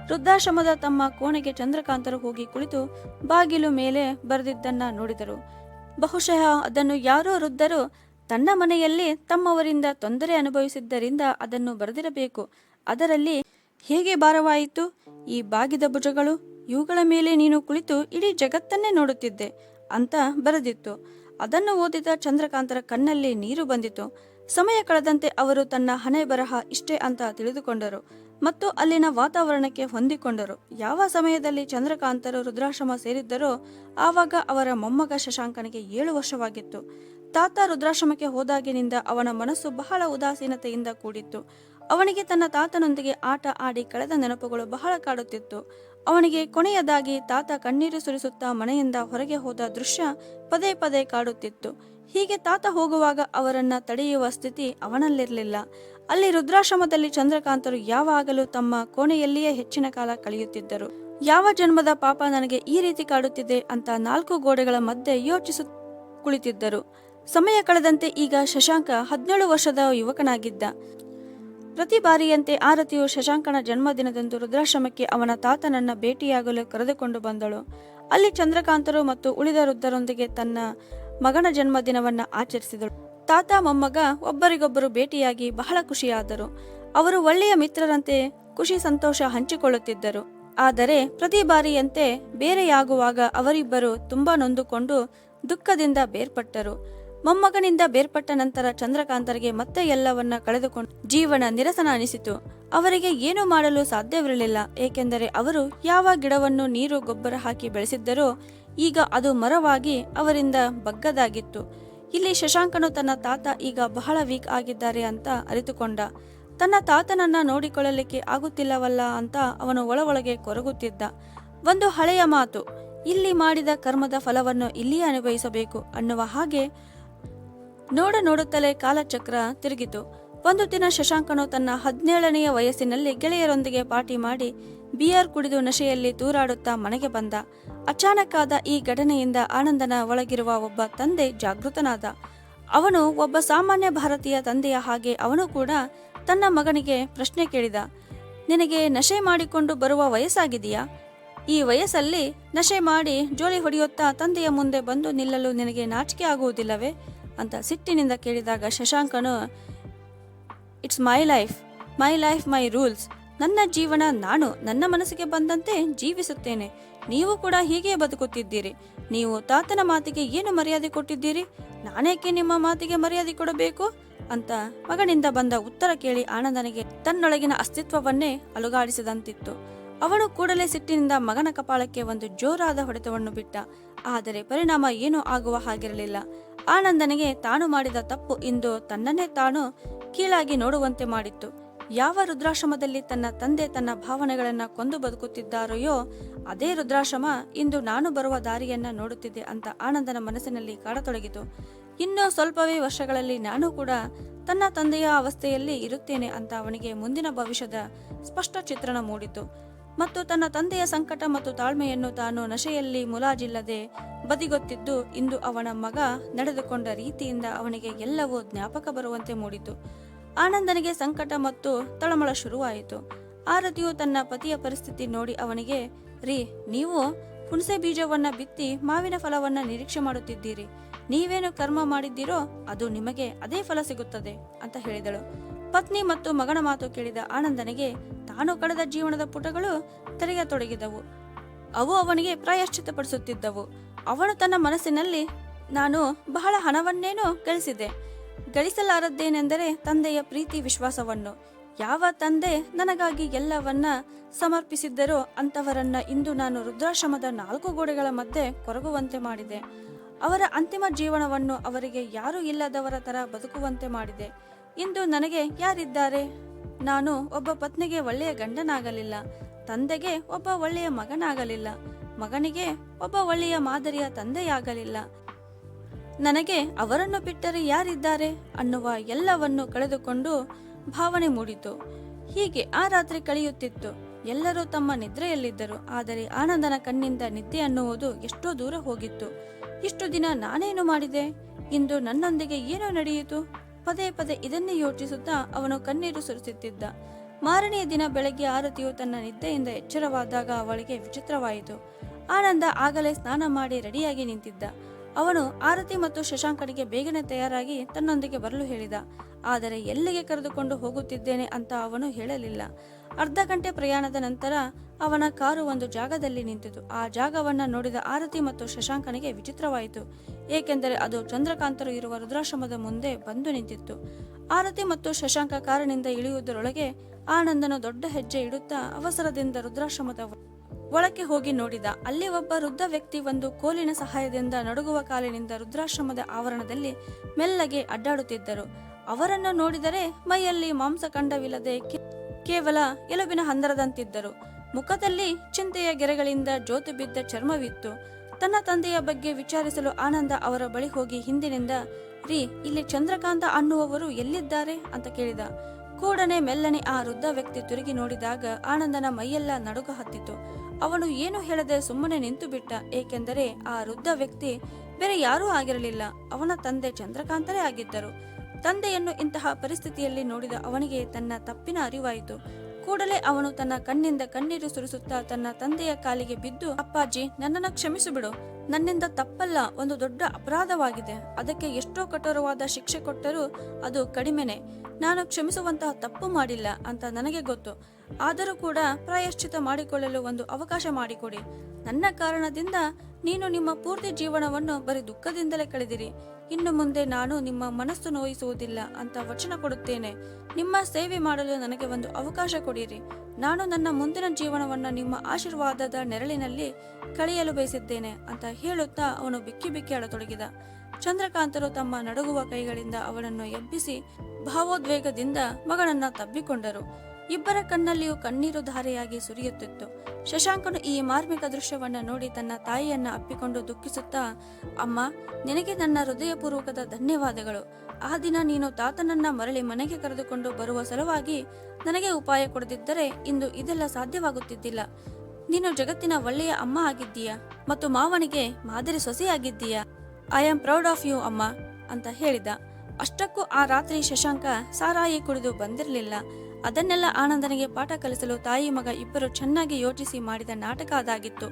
ವೃದ್ಧಾಶ್ರಮದ ತಮ್ಮ ಕೋಣೆಗೆ ಚಂದ್ರಕಾಂತರು ಹೋಗಿ ಕುಳಿತು ಬಾಗಿಲು ಮೇಲೆ ಬರೆದಿದ್ದನ್ನ ನೋಡಿದರು. ಬಹುಶಃ ಅದನ್ನು ಯಾರೋ ವೃದ್ಧರು ತನ್ನ ಮನೆಯಲ್ಲಿ ತಮ್ಮವರಿಂದ ತೊಂದರೆ ಅನುಭವಿಸಿದ್ದರಿಂದ ಅದನ್ನು ಬರೆದಿರಬೇಕು. ಅದರಲ್ಲಿ ಹೇಗೆ ಭಾರವಾಯಿತು? ಈ ಬಾಗಿದ ಭುಜಗಳು, ಇವುಗಳ ಮೇಲೆ ನೀನು ಕುಳಿತು ಇಡೀ ಜಗತ್ತನ್ನೇ ನೋಡುತ್ತಿದ್ದೆ ಅಂತ ಬರೆದಿತ್ತು. ಅದನ್ನು ಓದಿದ ಚಂದ್ರಕಾಂತರ ಕಣ್ಣಲ್ಲಿ ನೀರು ಬಂದಿತು. ಸಮಯ ಕಳೆದಂತೆ ಅವರು ತನ್ನ ಹಣೆ ಬರಹ ಇಷ್ಟೇ ಅಂತ ತಿಳಿದುಕೊಂಡರು ಮತ್ತು ಅಲ್ಲಿನ ವಾತಾವರಣಕ್ಕೆ ಹೊಂದಿಕೊಂಡರು. ಯಾವ ಸಮಯದಲ್ಲಿ ಚಂದ್ರಕಾಂತರು ರುದ್ರಾಶ್ರಮ ಸೇರಿದ್ದರೋ ಆವಾಗ ಅವರ ಮೊಮ್ಮಗ ಶಶಾಂಕನಿಗೆ ಏಳು ವರ್ಷವಾಗಿತ್ತು. ತಾತ ರುದ್ರಾಶ್ರಮಕ್ಕೆ ಹೋದಾಗಿನಿಂದ ಅವನ ಮನಸ್ಸು ಬಹಳ ಉದಾಸೀನತೆಯಿಂದ ಕೂಡಿತ್ತು. ಅವನಿಗೆ ತನ್ನ ತಾತನೊಂದಿಗೆ ಆಟ ಆಡಿ ಕಳೆದ ನೆನಪುಗಳು ಬಹಳ ಕಾಡುತ್ತಿತ್ತು. ಅವನಿಗೆ ಕೊನೆಯದಾಗಿ ತಾತ ಕಣ್ಣೀರು ಸುರಿಸುತ್ತಾ ಮನೆಯಿಂದ ಹೊರಗೆ ಹೋದ ದೃಶ್ಯ ಪದೇ ಪದೇ ಕಾಡುತ್ತಿತ್ತು. ಹೀಗೆ ತಾತ ಹೋಗುವಾಗ ಅವರನ್ನ ತಡೆಯುವ ಸ್ಥಿತಿ ಅವನಲ್ಲಿರಲಿಲ್ಲ. ಅಲ್ಲಿ ರುದ್ರಾಶ್ರಮದಲ್ಲಿ ಚಂದ್ರಕಾಂತರು ಯಾವಾಗಲೂ ತಮ್ಮ ಕೋಣೆಯಲ್ಲಿಯೇ ಹೆಚ್ಚಿನ ಕಾಲ ಕಳೆಯುತ್ತಿದ್ದರು. ಯಾವ ಜನ್ಮದ ಪಾಪ ನನಗೆ ಈ ರೀತಿ ಕಾಡುತ್ತಿದೆ ಅಂತ ನಾಲ್ಕು ಗೋಡೆಗಳ ಮಧ್ಯೆ ಯೋಚಿಸು ಕುಳಿತಿದ್ದರು. ಸಮಯ ಕಳೆದಂತೆ ಈಗ ಶಶಾಂಕ ಹದಿನೇಳು ವರ್ಷದ ಯುವಕನಾಗಿದ್ದ. ಪ್ರತಿ ಬಾರಿಯಂತೆ ಆರತಿಯು ಶಶಾಂಕನ ಜನ್ಮದಿನದಂದು ರುದ್ರಾಶ್ರಮಕ್ಕೆ ಅವನ ತಾತನನ್ನ ಭೇಟಿಯಾಗಲು ಕರೆದುಕೊಂಡು ಬಂದಳು. ಅಲ್ಲಿ ಚಂದ್ರಕಾಂತರು ಮತ್ತು ಉಳಿದ ವೃದ್ಧರೊಂದಿಗೆ ತನ್ನ ಮಗನ ಜನ್ಮದಿನವನ್ನ ಆಚರಿಸಿದಳು. ತಾತ ಮೊಮ್ಮಗ ಒಬ್ಬರಿಗೊಬ್ಬರು ಭೇಟಿಯಾಗಿ ಬಹಳ ಖುಷಿಯಾದರು. ಅವರು ಒಳ್ಳೆಯ ಮಿತ್ರರಂತೆ ಖುಷಿ ಸಂತೋಷ ಹಂಚಿಕೊಳ್ಳುತ್ತಿದ್ದರು. ಆದರೆ ಪ್ರತಿ ಬಾರಿಯಂತೆ ಬೇರೆಯಾಗುವಾಗ ಅವರಿಬ್ಬರು ತುಂಬಾ ನೊಂದುಕೊಂಡು ದುಃಖದಿಂದ ಬೇರ್ಪಟ್ಟರು. ಮೊಮ್ಮಗನಿಂದ ಬೇರ್ಪಟ್ಟ ನಂತರ ಚಂದ್ರಕಾಂತರಿಗೆ ಮತ್ತೆ ಎಲ್ಲವನ್ನ ಕಳೆದುಕೊಂಡು ಜೀವನ ನಿರಸನ ಅನಿಸಿತು. ಅವರಿಗೆ ಏನು ಮಾಡಲು ಸಾಧ್ಯವಿರಲಿಲ್ಲ. ಏಕೆಂದರೆ ಅವರು ಯಾವ ಗಿಡವನ್ನು ನೀರು ಗೊಬ್ಬರ ಹಾಕಿ ಬೆಳೆಸಿದ್ದರೋ ಈಗ ಅದು ಮರವಾಗಿ ಅವರಿಂದ ಬಗ್ಗದಾಗಿತ್ತು. ಇಲ್ಲಿ ಶಶಾಂಕನು ತನ್ನ ತಾತ ಈಗ ಬಹಳ ವೀಕ್ ಆಗಿದ್ದಾರೆ ಅಂತ ಅರಿತುಕೊಂಡ. ತನ್ನ ತಾತನನ್ನ ನೋಡಿಕೊಳ್ಳಲಿಕ್ಕೆ ಆಗುತ್ತಿಲ್ಲವಲ್ಲ ಅಂತ ಅವನು ಒಳ ಒಳಗೆ ಕೊರಗುತ್ತಿದ್ದ. ಒಂದು ಹಳೆಯ ಮಾತು, ಇಲ್ಲಿ ಮಾಡಿದ ಕರ್ಮದ ಫಲವನ್ನು ಇಲ್ಲಿಯೇ ಅನುಭವಿಸಬೇಕು ಅನ್ನುವ ಹಾಗೆ ನೋಡ ನೋಡುತ್ತಲೇ ಕಾಲಚಕ್ರ ತಿರುಗಿತು. ಒಂದು ದಿನ ಶಶಾಂಕನು ತನ್ನ ಹದಿನೇಳನೆಯ ವಯಸ್ಸಿನಲ್ಲಿ ಗೆಳೆಯರೊಂದಿಗೆ ಪಾರ್ಟಿ ಮಾಡಿ ಬಿಯರ್ ಕುಡಿದು ನಶೆಯಲ್ಲಿ ತೂರಾಡುತ್ತಾ ಮನೆಗೆ ಬಂದ. ಅಚಾನಕ್ಕಾದ ಈ ಘಟನೆಯಿಂದ ಆನಂದನ ಒಳಗಿರುವ ಒಬ್ಬ ತಂದೆ ಜಾಗೃತನಾದ. ಅವನು ಒಬ್ಬ ಸಾಮಾನ್ಯ ಭಾರತೀಯ ತಂದೆಯ ಹಾಗೆ ಅವನು ಕೂಡ ತನ್ನ ಮಗನಿಗೆ ಪ್ರಶ್ನೆ ಕೇಳಿದ. ನಿನಗೆ ನಶೆ ಮಾಡಿಕೊಂಡು ಬರುವ ವಯಸ್ಸಾಗಿದೆಯಾ? ಈ ವಯಸ್ಸಲ್ಲಿ ನಶೆ ಮಾಡಿ ಜೋಲಿ ಹೊಡೆಯುತ್ತಾ ತಂದೆಯ ಮುಂದೆ ಬಂದು ನಿಲ್ಲಲು ನಿನಗೆ ನಾಚಿಕೆ ಆಗುವುದಿಲ್ಲವೇ? ಅಂತ ಸಿಟ್ಟಿನಿಂದ ಕೇಳಿದಾಗ ಶಶಾಂಕನು it's my life my life my rules ನನ್ನ ಜೀವನ ನಾನು ನನ್ನ ಮನಸ್ಸಿಗೆ ಬಂದಂತೆ ಜೀವಿಸುತ್ತೇನೆ. ನೀವು ಕೂಡ ಹೀಗೆ ಬದುಕುತ್ತಿದ್ದೀರಿ. ನೀವು ತಾತನ ಮಾತಿಗೆ ಏನು ಮರ್ಯಾದೆ ಕೊಟ್ಟಿದ್ದೀರಿ? ನಾನೇಕೆ ನಿಮ್ಮ ಮಾತಿಗೆ ಮರ್ಯಾದೆ ಕೊಡಬೇಕು? ಅಂತ ಮಗನಿಂದ ಬಂದ ಉತ್ತರ ಕೇಳಿ ಆನಂದನಿಗೆ ತನ್ನೊಳಗಿನ ಅಸ್ತಿತ್ವವನ್ನೇ ಅಲುಗಾಡಿಸಿದಂತಿತ್ತು. ಅವನು ಕೂಡಲೇ ಸಿಟ್ಟಿನಿಂದ ಮಗನ ಕಪಾಳಕ್ಕೆ ಒಂದು ಜೋರಾದ ಹೊಡೆತವನ್ನು ಬಿಟ್ಟ. ಆದರೆ ಪರಿಣಾಮ ಏನೂ ಆಗುವ ಹಾಗಿರಲಿಲ್ಲ. ಆನಂದನಿಗೆ ತಾನು ಮಾಡಿದ ತಪ್ಪು ಇಂದು ತನ್ನನ್ನೇ ತಾನು ಕೀಳಾಗಿ ನೋಡುವಂತೆ ಮಾಡಿತ್ತು. ಯಾವ ರುದ್ರಾಶ್ರಮದಲ್ಲಿ ತನ್ನ ತಂದೆ ತನ್ನ ಭಾವನೆಗಳನ್ನ ಕೊಂದು ಬದುಕುತ್ತಿದ್ದಾರೆಯೋ, ಅದೇ ರುದ್ರಾಶ್ರಮ ಇಂದು ನಾನು ಬರುವ ದಾರಿಯನ್ನ ನೋಡುತ್ತಿದೆ ಅಂತ ಆನಂದನ ಮನಸ್ಸಿನಲ್ಲಿ ಕಾಡತೊಡಗಿತು. ಇನ್ನು ಸ್ವಲ್ಪವೇ ವರ್ಷಗಳಲ್ಲಿ ನಾನು ಕೂಡ ತನ್ನ ತಂದೆಯ ಅವಸ್ಥೆಯಲ್ಲಿ ಇರುತ್ತೇನೆ ಅಂತ ಅವನಿಗೆ ಮುಂದಿನ ಭವಿಷ್ಯದ ಸ್ಪಷ್ಟ ಚಿತ್ರಣ ಮೂಡಿತು. ಮತ್ತು ತನ್ನ ತಂದೆಯ ಸಂಕಟ ಮತ್ತು ತಾಳ್ಮೆಯನ್ನು ತಾನು ನಶೆಯಲ್ಲಿ ಮುಲಾಜಿಲ್ಲದೆ ಬದಿಗೊತ್ತಿದ್ದು, ಇಂದು ಅವನ ಮಗ ನಡೆದುಕೊಂಡ ರೀತಿಯಿಂದ ಅವನಿಗೆ ಎಲ್ಲವೂ ಜ್ಞಾಪಕ ಬರುವಂತೆ ಮೂಡಿತು. ಆನಂದನಿಗೆ ಸಂಕಟ ಮತ್ತು ತಳಮಳ ಶುರುವಾಯಿತು. ಆರತಿಯು ತನ್ನ ಪತಿಯ ಪರಿಸ್ಥಿತಿ ನೋಡಿ ಅವನಿಗೆ, ರೀ, ನೀವು ಹುಣಸೆ ಬೀಜವನ್ನ ಬಿತ್ತಿ ಮಾವಿನ ಫಲವನ್ನ ನಿರೀಕ್ಷೆ ಮಾಡುತ್ತಿದ್ದೀರಿ. ನೀವೇನು ಕರ್ಮ ಮಾಡಿದ್ದೀರೋ ಅದು ನಿಮಗೆ ಅದೇ ಫಲ ಸಿಗುತ್ತದೆ, ಅಂತ ಹೇಳಿದಳು. ಪತ್ನಿ ಮತ್ತು ಮಗನ ಮಾತು ಕೇಳಿದ ಆನಂದನಿಗೆ ತಾನು ಕಳೆದ ಜೀವನದ ಪುಟಗಳು ತೆರೆಯತೊಡಗಿದವು ಅವು ಅವನಿಗೆ ಪ್ರಾಯಶ್ಚಿತಪಡಿಸುತ್ತಿದ್ದವು ಅವನು ತನ್ನ ಮನಸ್ಸಿನಲ್ಲಿ, ನಾನು ಬಹಳ ಹಣವನ್ನೇನೋ ಗಳಿಸಿದೆ. ಗಳಿಸಲಾರದ್ದೇನೆಂದರೆ ತಂದೆಯ ಪ್ರೀತಿ ವಿಶ್ವಾಸವನ್ನು. ಯಾವ ತಂದೆ ನನಗಾಗಿ ಎಲ್ಲವನ್ನ ಸಮರ್ಪಿಸಿದ್ದರೋ ಅಂತವರನ್ನ ಇಂದು ನಾನು ರುದ್ರಾಶ್ರಮದ ನಾಲ್ಕು ಗೋಡೆಗಳ ಮಧ್ಯೆ ಕೊರಗುವಂತೆ ಮಾಡಿದೆ. ಅವರ ಅಂತಿಮ ಜೀವನವನ್ನು ಅವರಿಗೆ ಯಾರೂ ಇಲ್ಲದವರ ತರ ಬದುಕುವಂತೆ ಮಾಡಿದೆ. ಇಂದು ನನಗೆ ಯಾರಿದ್ದಾರೆ? ನಾನು ಒಬ್ಬ ಪತ್ನಿಗೆ ಒಳ್ಳೆಯ ಗಂಡನಾಗಲಿಲ್ಲ. ತಂದೆಗೆ ಒಬ್ಬ ಒಳ್ಳೆಯ ಮಗನಾಗಲಿಲ್ಲ. ಮಗನಿಗೆ ಒಬ್ಬ ಒಳ್ಳೆಯ ಮಾದರಿಯ ತಂದೆಯಾಗಲಿಲ್ಲ. ನನಗೆ ಅವರನ್ನು ಬಿಟ್ಟರೆ ಯಾರಿದ್ದಾರೆ ಅನ್ನುವ ಎಲ್ಲವನ್ನು ಕಳೆದುಕೊಂಡು ಭಾವನೆ ಮೂಡಿತು. ಹೀಗೆ ಆ ರಾತ್ರಿ ಕಳೆಯುತ್ತಿತ್ತು. ಎಲ್ಲರೂ ತಮ್ಮ ನಿದ್ರೆಯಲ್ಲಿದ್ದರು. ಆದರೆ ಆನಂದನ ಕಣ್ಣಿಂದ ನಿದ್ದೆ ಅನ್ನುವುದು ಎಷ್ಟೋ ದೂರ ಹೋಗಿತ್ತು. ಇಷ್ಟು ದಿನ ನಾನೇನು ಮಾಡಿದೆ? ಇಂದು ನನ್ನೊಂದಿಗೆ ಏನೋ ನಡೆಯಿತು? ಪದೇ ಪದೇ ಇದನ್ನೇ ಯೋಚಿಸುತ್ತಾ ಅವನು ಕಣ್ಣೀರು ಸುರಿಸುತ್ತಿದ್ದ. ಮಾರನೆಯ ದಿನ ಬೆಳಗ್ಗೆ ಆರತಿಯು ತನ್ನ ನಿದ್ದೆಯಿಂದ ಎಚ್ಚರವಾದಾಗ ಅವಳಿಗೆ ವಿಚಿತ್ರವಾಯಿತು. ಆನಂದ ಆಗಲೇ ಸ್ನಾನ ಮಾಡಿ ರೆಡಿಯಾಗಿ ನಿಂತಿದ್ದ. ಅವನು ಆರತಿ ಮತ್ತು ಶಶಾಂಕನಿಗೆ ಬೇಗನೆ ತಯಾರಾಗಿ ತನ್ನೊಂದಿಗೆ ಬರಲು ಹೇಳಿದ. ಆದರೆ ಎಲ್ಲಿಗೆ ಕರೆದುಕೊಂಡು ಹೋಗುತ್ತಿದ್ದೇನೆ ಅಂತ ಅವನು ಹೇಳಲಿಲ್ಲ. ಅರ್ಧ ಗಂಟೆ ಪ್ರಯಾಣದ ನಂತರ ಅವನ ಕಾರು ಒಂದು ಜಾಗದಲ್ಲಿ ನಿಂತಿತು. ಆ ಜಾಗವನ್ನ ನೋಡಿದ ಆರತಿ ಮತ್ತು ಶಶಾಂಕನಿಗೆ ವಿಚಿತ್ರವಾಯಿತು. ಏಕೆಂದರೆ ಅದು ಚಂದ್ರಕಾಂತರು ಇರುವ ರುದ್ರಾಶ್ರಮದ ಮುಂದೆ ಬಂದು ನಿಂತಿತ್ತು. ಆರತಿ ಮತ್ತು ಶಶಾಂಕ ಕಾರಿನಿಂದ ಇಳಿಯುವುದರೊಳಗೆ ಆನಂದನ ದೊಡ್ಡ ಹೆಜ್ಜೆ ಇಡುತ್ತಾ ಅವಸರದಿಂದ ರುದ್ರಾಶ್ರಮದ ಒಳಕ್ಕೆ ಹೋಗಿ ನೋಡಿದ. ಅಲ್ಲಿ ಒಬ್ಬ ವೃದ್ಧ ವ್ಯಕ್ತಿ ಒಂದು ಕೋಲಿನ ಸಹಾಯದಿಂದ ನಡುಗುವ ಕಾಲಿನಿಂದ ರುದ್ರಾಶ್ರಮದ ಆವರಣದಲ್ಲಿ ಮೆಲ್ಲಗೆ ಅಡ್ಡಾಡುತ್ತಿದ್ದರು. ಅವರನ್ನು ನೋಡಿದರೆ ಮೈಯಲ್ಲಿ ಮಾಂಸ ಕಂಡವಿಲ್ಲದೆ ಕೇವಲ ಎಲುಬಿನ ಹಂದರದಂತಿದ್ದರು. ಮುಖದಲ್ಲಿ ಚಿಂತೆಯ ಗೆರೆಗಳಿಂದ ಜೋತು ಬಿದ್ದ ಚರ್ಮವಿತ್ತು. ತನ್ನ ತಂದೆಯ ಬಗ್ಗೆ ವಿಚಾರಿಸಲು ಆನಂದ ಅವರ ಬಳಿ ಹೋಗಿ ಹಿಂದಿನಿಂದ, ರೀ, ಇಲ್ಲಿ ಚಂದ್ರಕಾಂತ ಅನ್ನುವವರು ಎಲ್ಲಿದ್ದಾರೆ? ಅಂತ ಕೇಳಿದ. ಕೂಡನೆ ಮೆಲ್ಲನೆ ಆ ವೃದ್ಧ ವ್ಯಕ್ತಿ ತಿರುಗಿ ನೋಡಿದಾಗ ಆನಂದನ ಮೈಯೆಲ್ಲ ನಡುಗ ಹತ್ತಿತು. ಅವನು ಏನು ಹೇಳದೆ ಸುಮ್ಮನೆ ನಿಂತು ಬಿಟ್ಟ. ಏಕೆಂದರೆ ಆ ವೃದ್ಧ ವ್ಯಕ್ತಿ ಬೇರೆ ಯಾರೂ ಆಗಿರಲಿಲ್ಲ. ಅವನ ತಂದೆ ಚಂದ್ರಕಾಂತರೇ ಆಗಿದ್ದರು. ತಂದೆಯನ್ನು ಇಂತಹ ಪರಿಸ್ಥಿತಿಯಲ್ಲಿ ನೋಡಿದ ಅವನಿಗೆ ತನ್ನ ತಪ್ಪಿನ ಅರಿವಾಯಿತು. ಕೂಡಲೇ ಅವನು ತನ್ನ ಕಣ್ಣಿಂದ ಕಣ್ಣೀರು ಸುರಿಸುತ್ತಾ ತನ್ನ ತಂದೆಯ ಕಾಲಿಗೆ ಬಿದ್ದು, ಅಪ್ಪಾಜಿ, ನನ್ನನ್ನು ಕ್ಷಮಿಸು ಬಿಡು. ನನ್ನಿಂದ ತಪ್ಪಲ್ಲ, ಒಂದು ದೊಡ್ಡ ಅಪರಾಧವಾಗಿದೆ. ಅದಕ್ಕೆ ಎಷ್ಟೋ ಕಠೋರವಾದ ಶಿಕ್ಷೆ ಕೊಟ್ಟರೂ ಅದು ಕಡಿಮೆನೆ. ನಾನು ಕ್ಷಮಿಸುವಂತಹ ತಪ್ಪು ಮಾಡಿಲ್ಲ ಅಂತ ನನಗೆ ಗೊತ್ತು. ಆದರೂ ಕೂಡ ಪ್ರಾಯಶ್ಚಿತ ಮಾಡಿಕೊಳ್ಳಲು ಒಂದು ಅವಕಾಶ ಮಾಡಿಕೊಡಿ. ನನ್ನ ಕಾರಣದಿಂದ ನೀನು ನಿಮ್ಮ ಪೂರ್ತಿ ಜೀವನವನ್ನು ಬರೀ ದುಃಖದಿಂದಲೇ ಕಳೆದಿರಿ. ಇನ್ನು ಮುಂದೆ ನಾನು ನಿಮ್ಮ ಮನಸ್ಸು ನೋಯಿಸುವುದಿಲ್ಲ ಅಂತ ವಚನ ಕೊಡುತ್ತೇನೆ. ನಿಮ್ಮ ಸೇವೆ ಮಾಡಲು ನನಗೆ ಒಂದು ಅವಕಾಶ ಕೊಡಿರಿ. ನಾನು ನನ್ನ ಮುಂದಿನ ಜೀವನವನ್ನು ನಿಮ್ಮ ಆಶೀರ್ವಾದದ ನೆರಳಿನಲ್ಲಿ ಕಳೆಯಲು ಬಯಸಿದ್ದೇನೆ ಅಂತ ಹೇಳುತ್ತಾ ಅವನು ಬಿಕ್ಕಿ ಬಿಕ್ಕಿ ಅಳತೊಡಗಿದ. ಚಂದ್ರಕಾಂತರು ತಮ್ಮ ನಡುಗುವ ಕೈಗಳಿಂದ ಅವನನ್ನು ಎಬ್ಬಿಸಿ ಭಾವೋದ್ವೇಗದಿಂದ ಮಗನನ್ನ ತಬ್ಬಿಕೊಂಡರು. ಇಬ್ಬರ ಕಣ್ಣಲ್ಲಿಯೂ ಕಣ್ಣೀರು ಧಾರೆಯಾಗಿ ಸುರಿಯುತ್ತಿತ್ತು. ಶಶಾಂಕನು ಈ ಮಾರ್ಮಿಕ ದೃಶ್ಯವನ್ನ ನೋಡಿ ತನ್ನ ತಾಯಿಯನ್ನ ಅಪ್ಪಿಕೊಂಡು ದುಃಖಿಸುತ್ತಾ, ಅಮ್ಮ, ನಿನಗೆ ನನ್ನ ಹೃದಯಪೂರ್ವಕದ ಧನ್ಯವಾದಗಳು. ಆ ದಿನ ನೀನು ತಾತನನ್ನ ಮರಳಿ ಮನೆಗೆ ಕರೆದುಕೊಂಡು ಬರುವ ಸಲುವಾಗಿ ನನಗೆ ಉಪಾಯ ಕೊಡದಿದ್ದರೆ ಇಂದು ಇದೆಲ್ಲ ಸಾಧ್ಯವಾಗುತ್ತಿದ್ದಿಲ್ಲ. ನೀನು ಜಗತ್ತಿನ ಒಳ್ಳೆಯ ಅಮ್ಮ ಆಗಿದ್ದೀಯ ಮತ್ತು ಮಾವನಿಗೆ ಮಾದರಿ ಸೊಸೆಯಾಗಿದ್ದೀಯಾ? I am proud of you ಅಮ್ಮ, ಅಂತ ಹೇಳಿದ. ಅಷ್ಟಕ್ಕೂ ಆ ರಾತ್ರಿ ಶಶಾಂಕ ಸಾರಾಯಿ ಕುಡಿದು ಬಂದಿರಲಿಲ್ಲ. ಅದನ್ನೆಲ್ಲ ಆನಂದನಿಗೆ ಪಾಠ ಕಲಿಸಲು ತಾಯಿ ಮಗ ಇಬ್ಬರು ಚೆನ್ನಾಗಿ ಯೋಚಿಸಿ ಮಾಡಿದ ನಾಟಕ ಅದಾಗಿತ್ತು.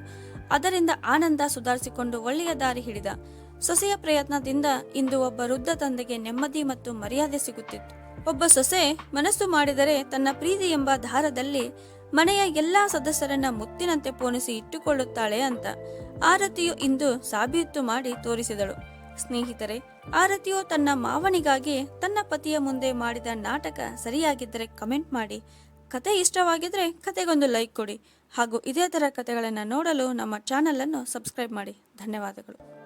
ಅದರಿಂದ ಆನಂದ ಸುಧಾರಿಸಿಕೊಂಡು ಒಳ್ಳೆಯ ದಾರಿ ಹಿಡಿದ. ಸೊಸೆಯ ಪ್ರಯತ್ನದಿಂದ ಇಂದು ಒಬ್ಬ ವೃದ್ಧ ತಂದೆಗೆ ನೆಮ್ಮದಿ ಮತ್ತು ಮರ್ಯಾದೆ ಸಿಗುತ್ತಿತ್ತು. ಒಬ್ಬ ಸೊಸೆ ಮನಸ್ಸು ಮಾಡಿದರೆ ತನ್ನ ಪ್ರೀತಿ ಎಂಬ ದಾರದಲ್ಲಿ ಮನೆಯ ಎಲ್ಲಾ ಸದಸ್ಯರನ್ನ ಮುತ್ತಿನಂತೆ ಪೋಣಿಸಿ ಇಟ್ಟುಕೊಳ್ಳುತ್ತಾಳೆ ಅಂತ. ಆರತಿಯು ಇಂದು ಸಾಬೀತು ಮಾಡಿ ತೋರಿಸಿದಳು. ಸ್ನೇಹಿತರೆ, ಆರತಿಯು ತನ್ನ ಮಾವನಿಗಾಗಿ ತನ್ನ ಪತಿಯ ಮುಂದೆ ಮಾಡಿದ ನಾಟಕ ಸರಿಯಾಗಿದ್ದರೆ ಕಮೆಂಟ್ ಮಾಡಿ. ಕತೆ ಇಷ್ಟವಾಗಿದ್ರೆ ಕತೆಗೊಂದು ಲೈಕ್ ಕೊಡಿ ಹಾಗೂ ಇದೇ ಥರ ಕತೆಗಳನ್ನು ನೋಡಲು ನಮ್ಮ ಚಾನಲನ್ನು ಸಬ್ಸ್ಕ್ರೈಬ್ ಮಾಡಿ. ಧನ್ಯವಾದಗಳು.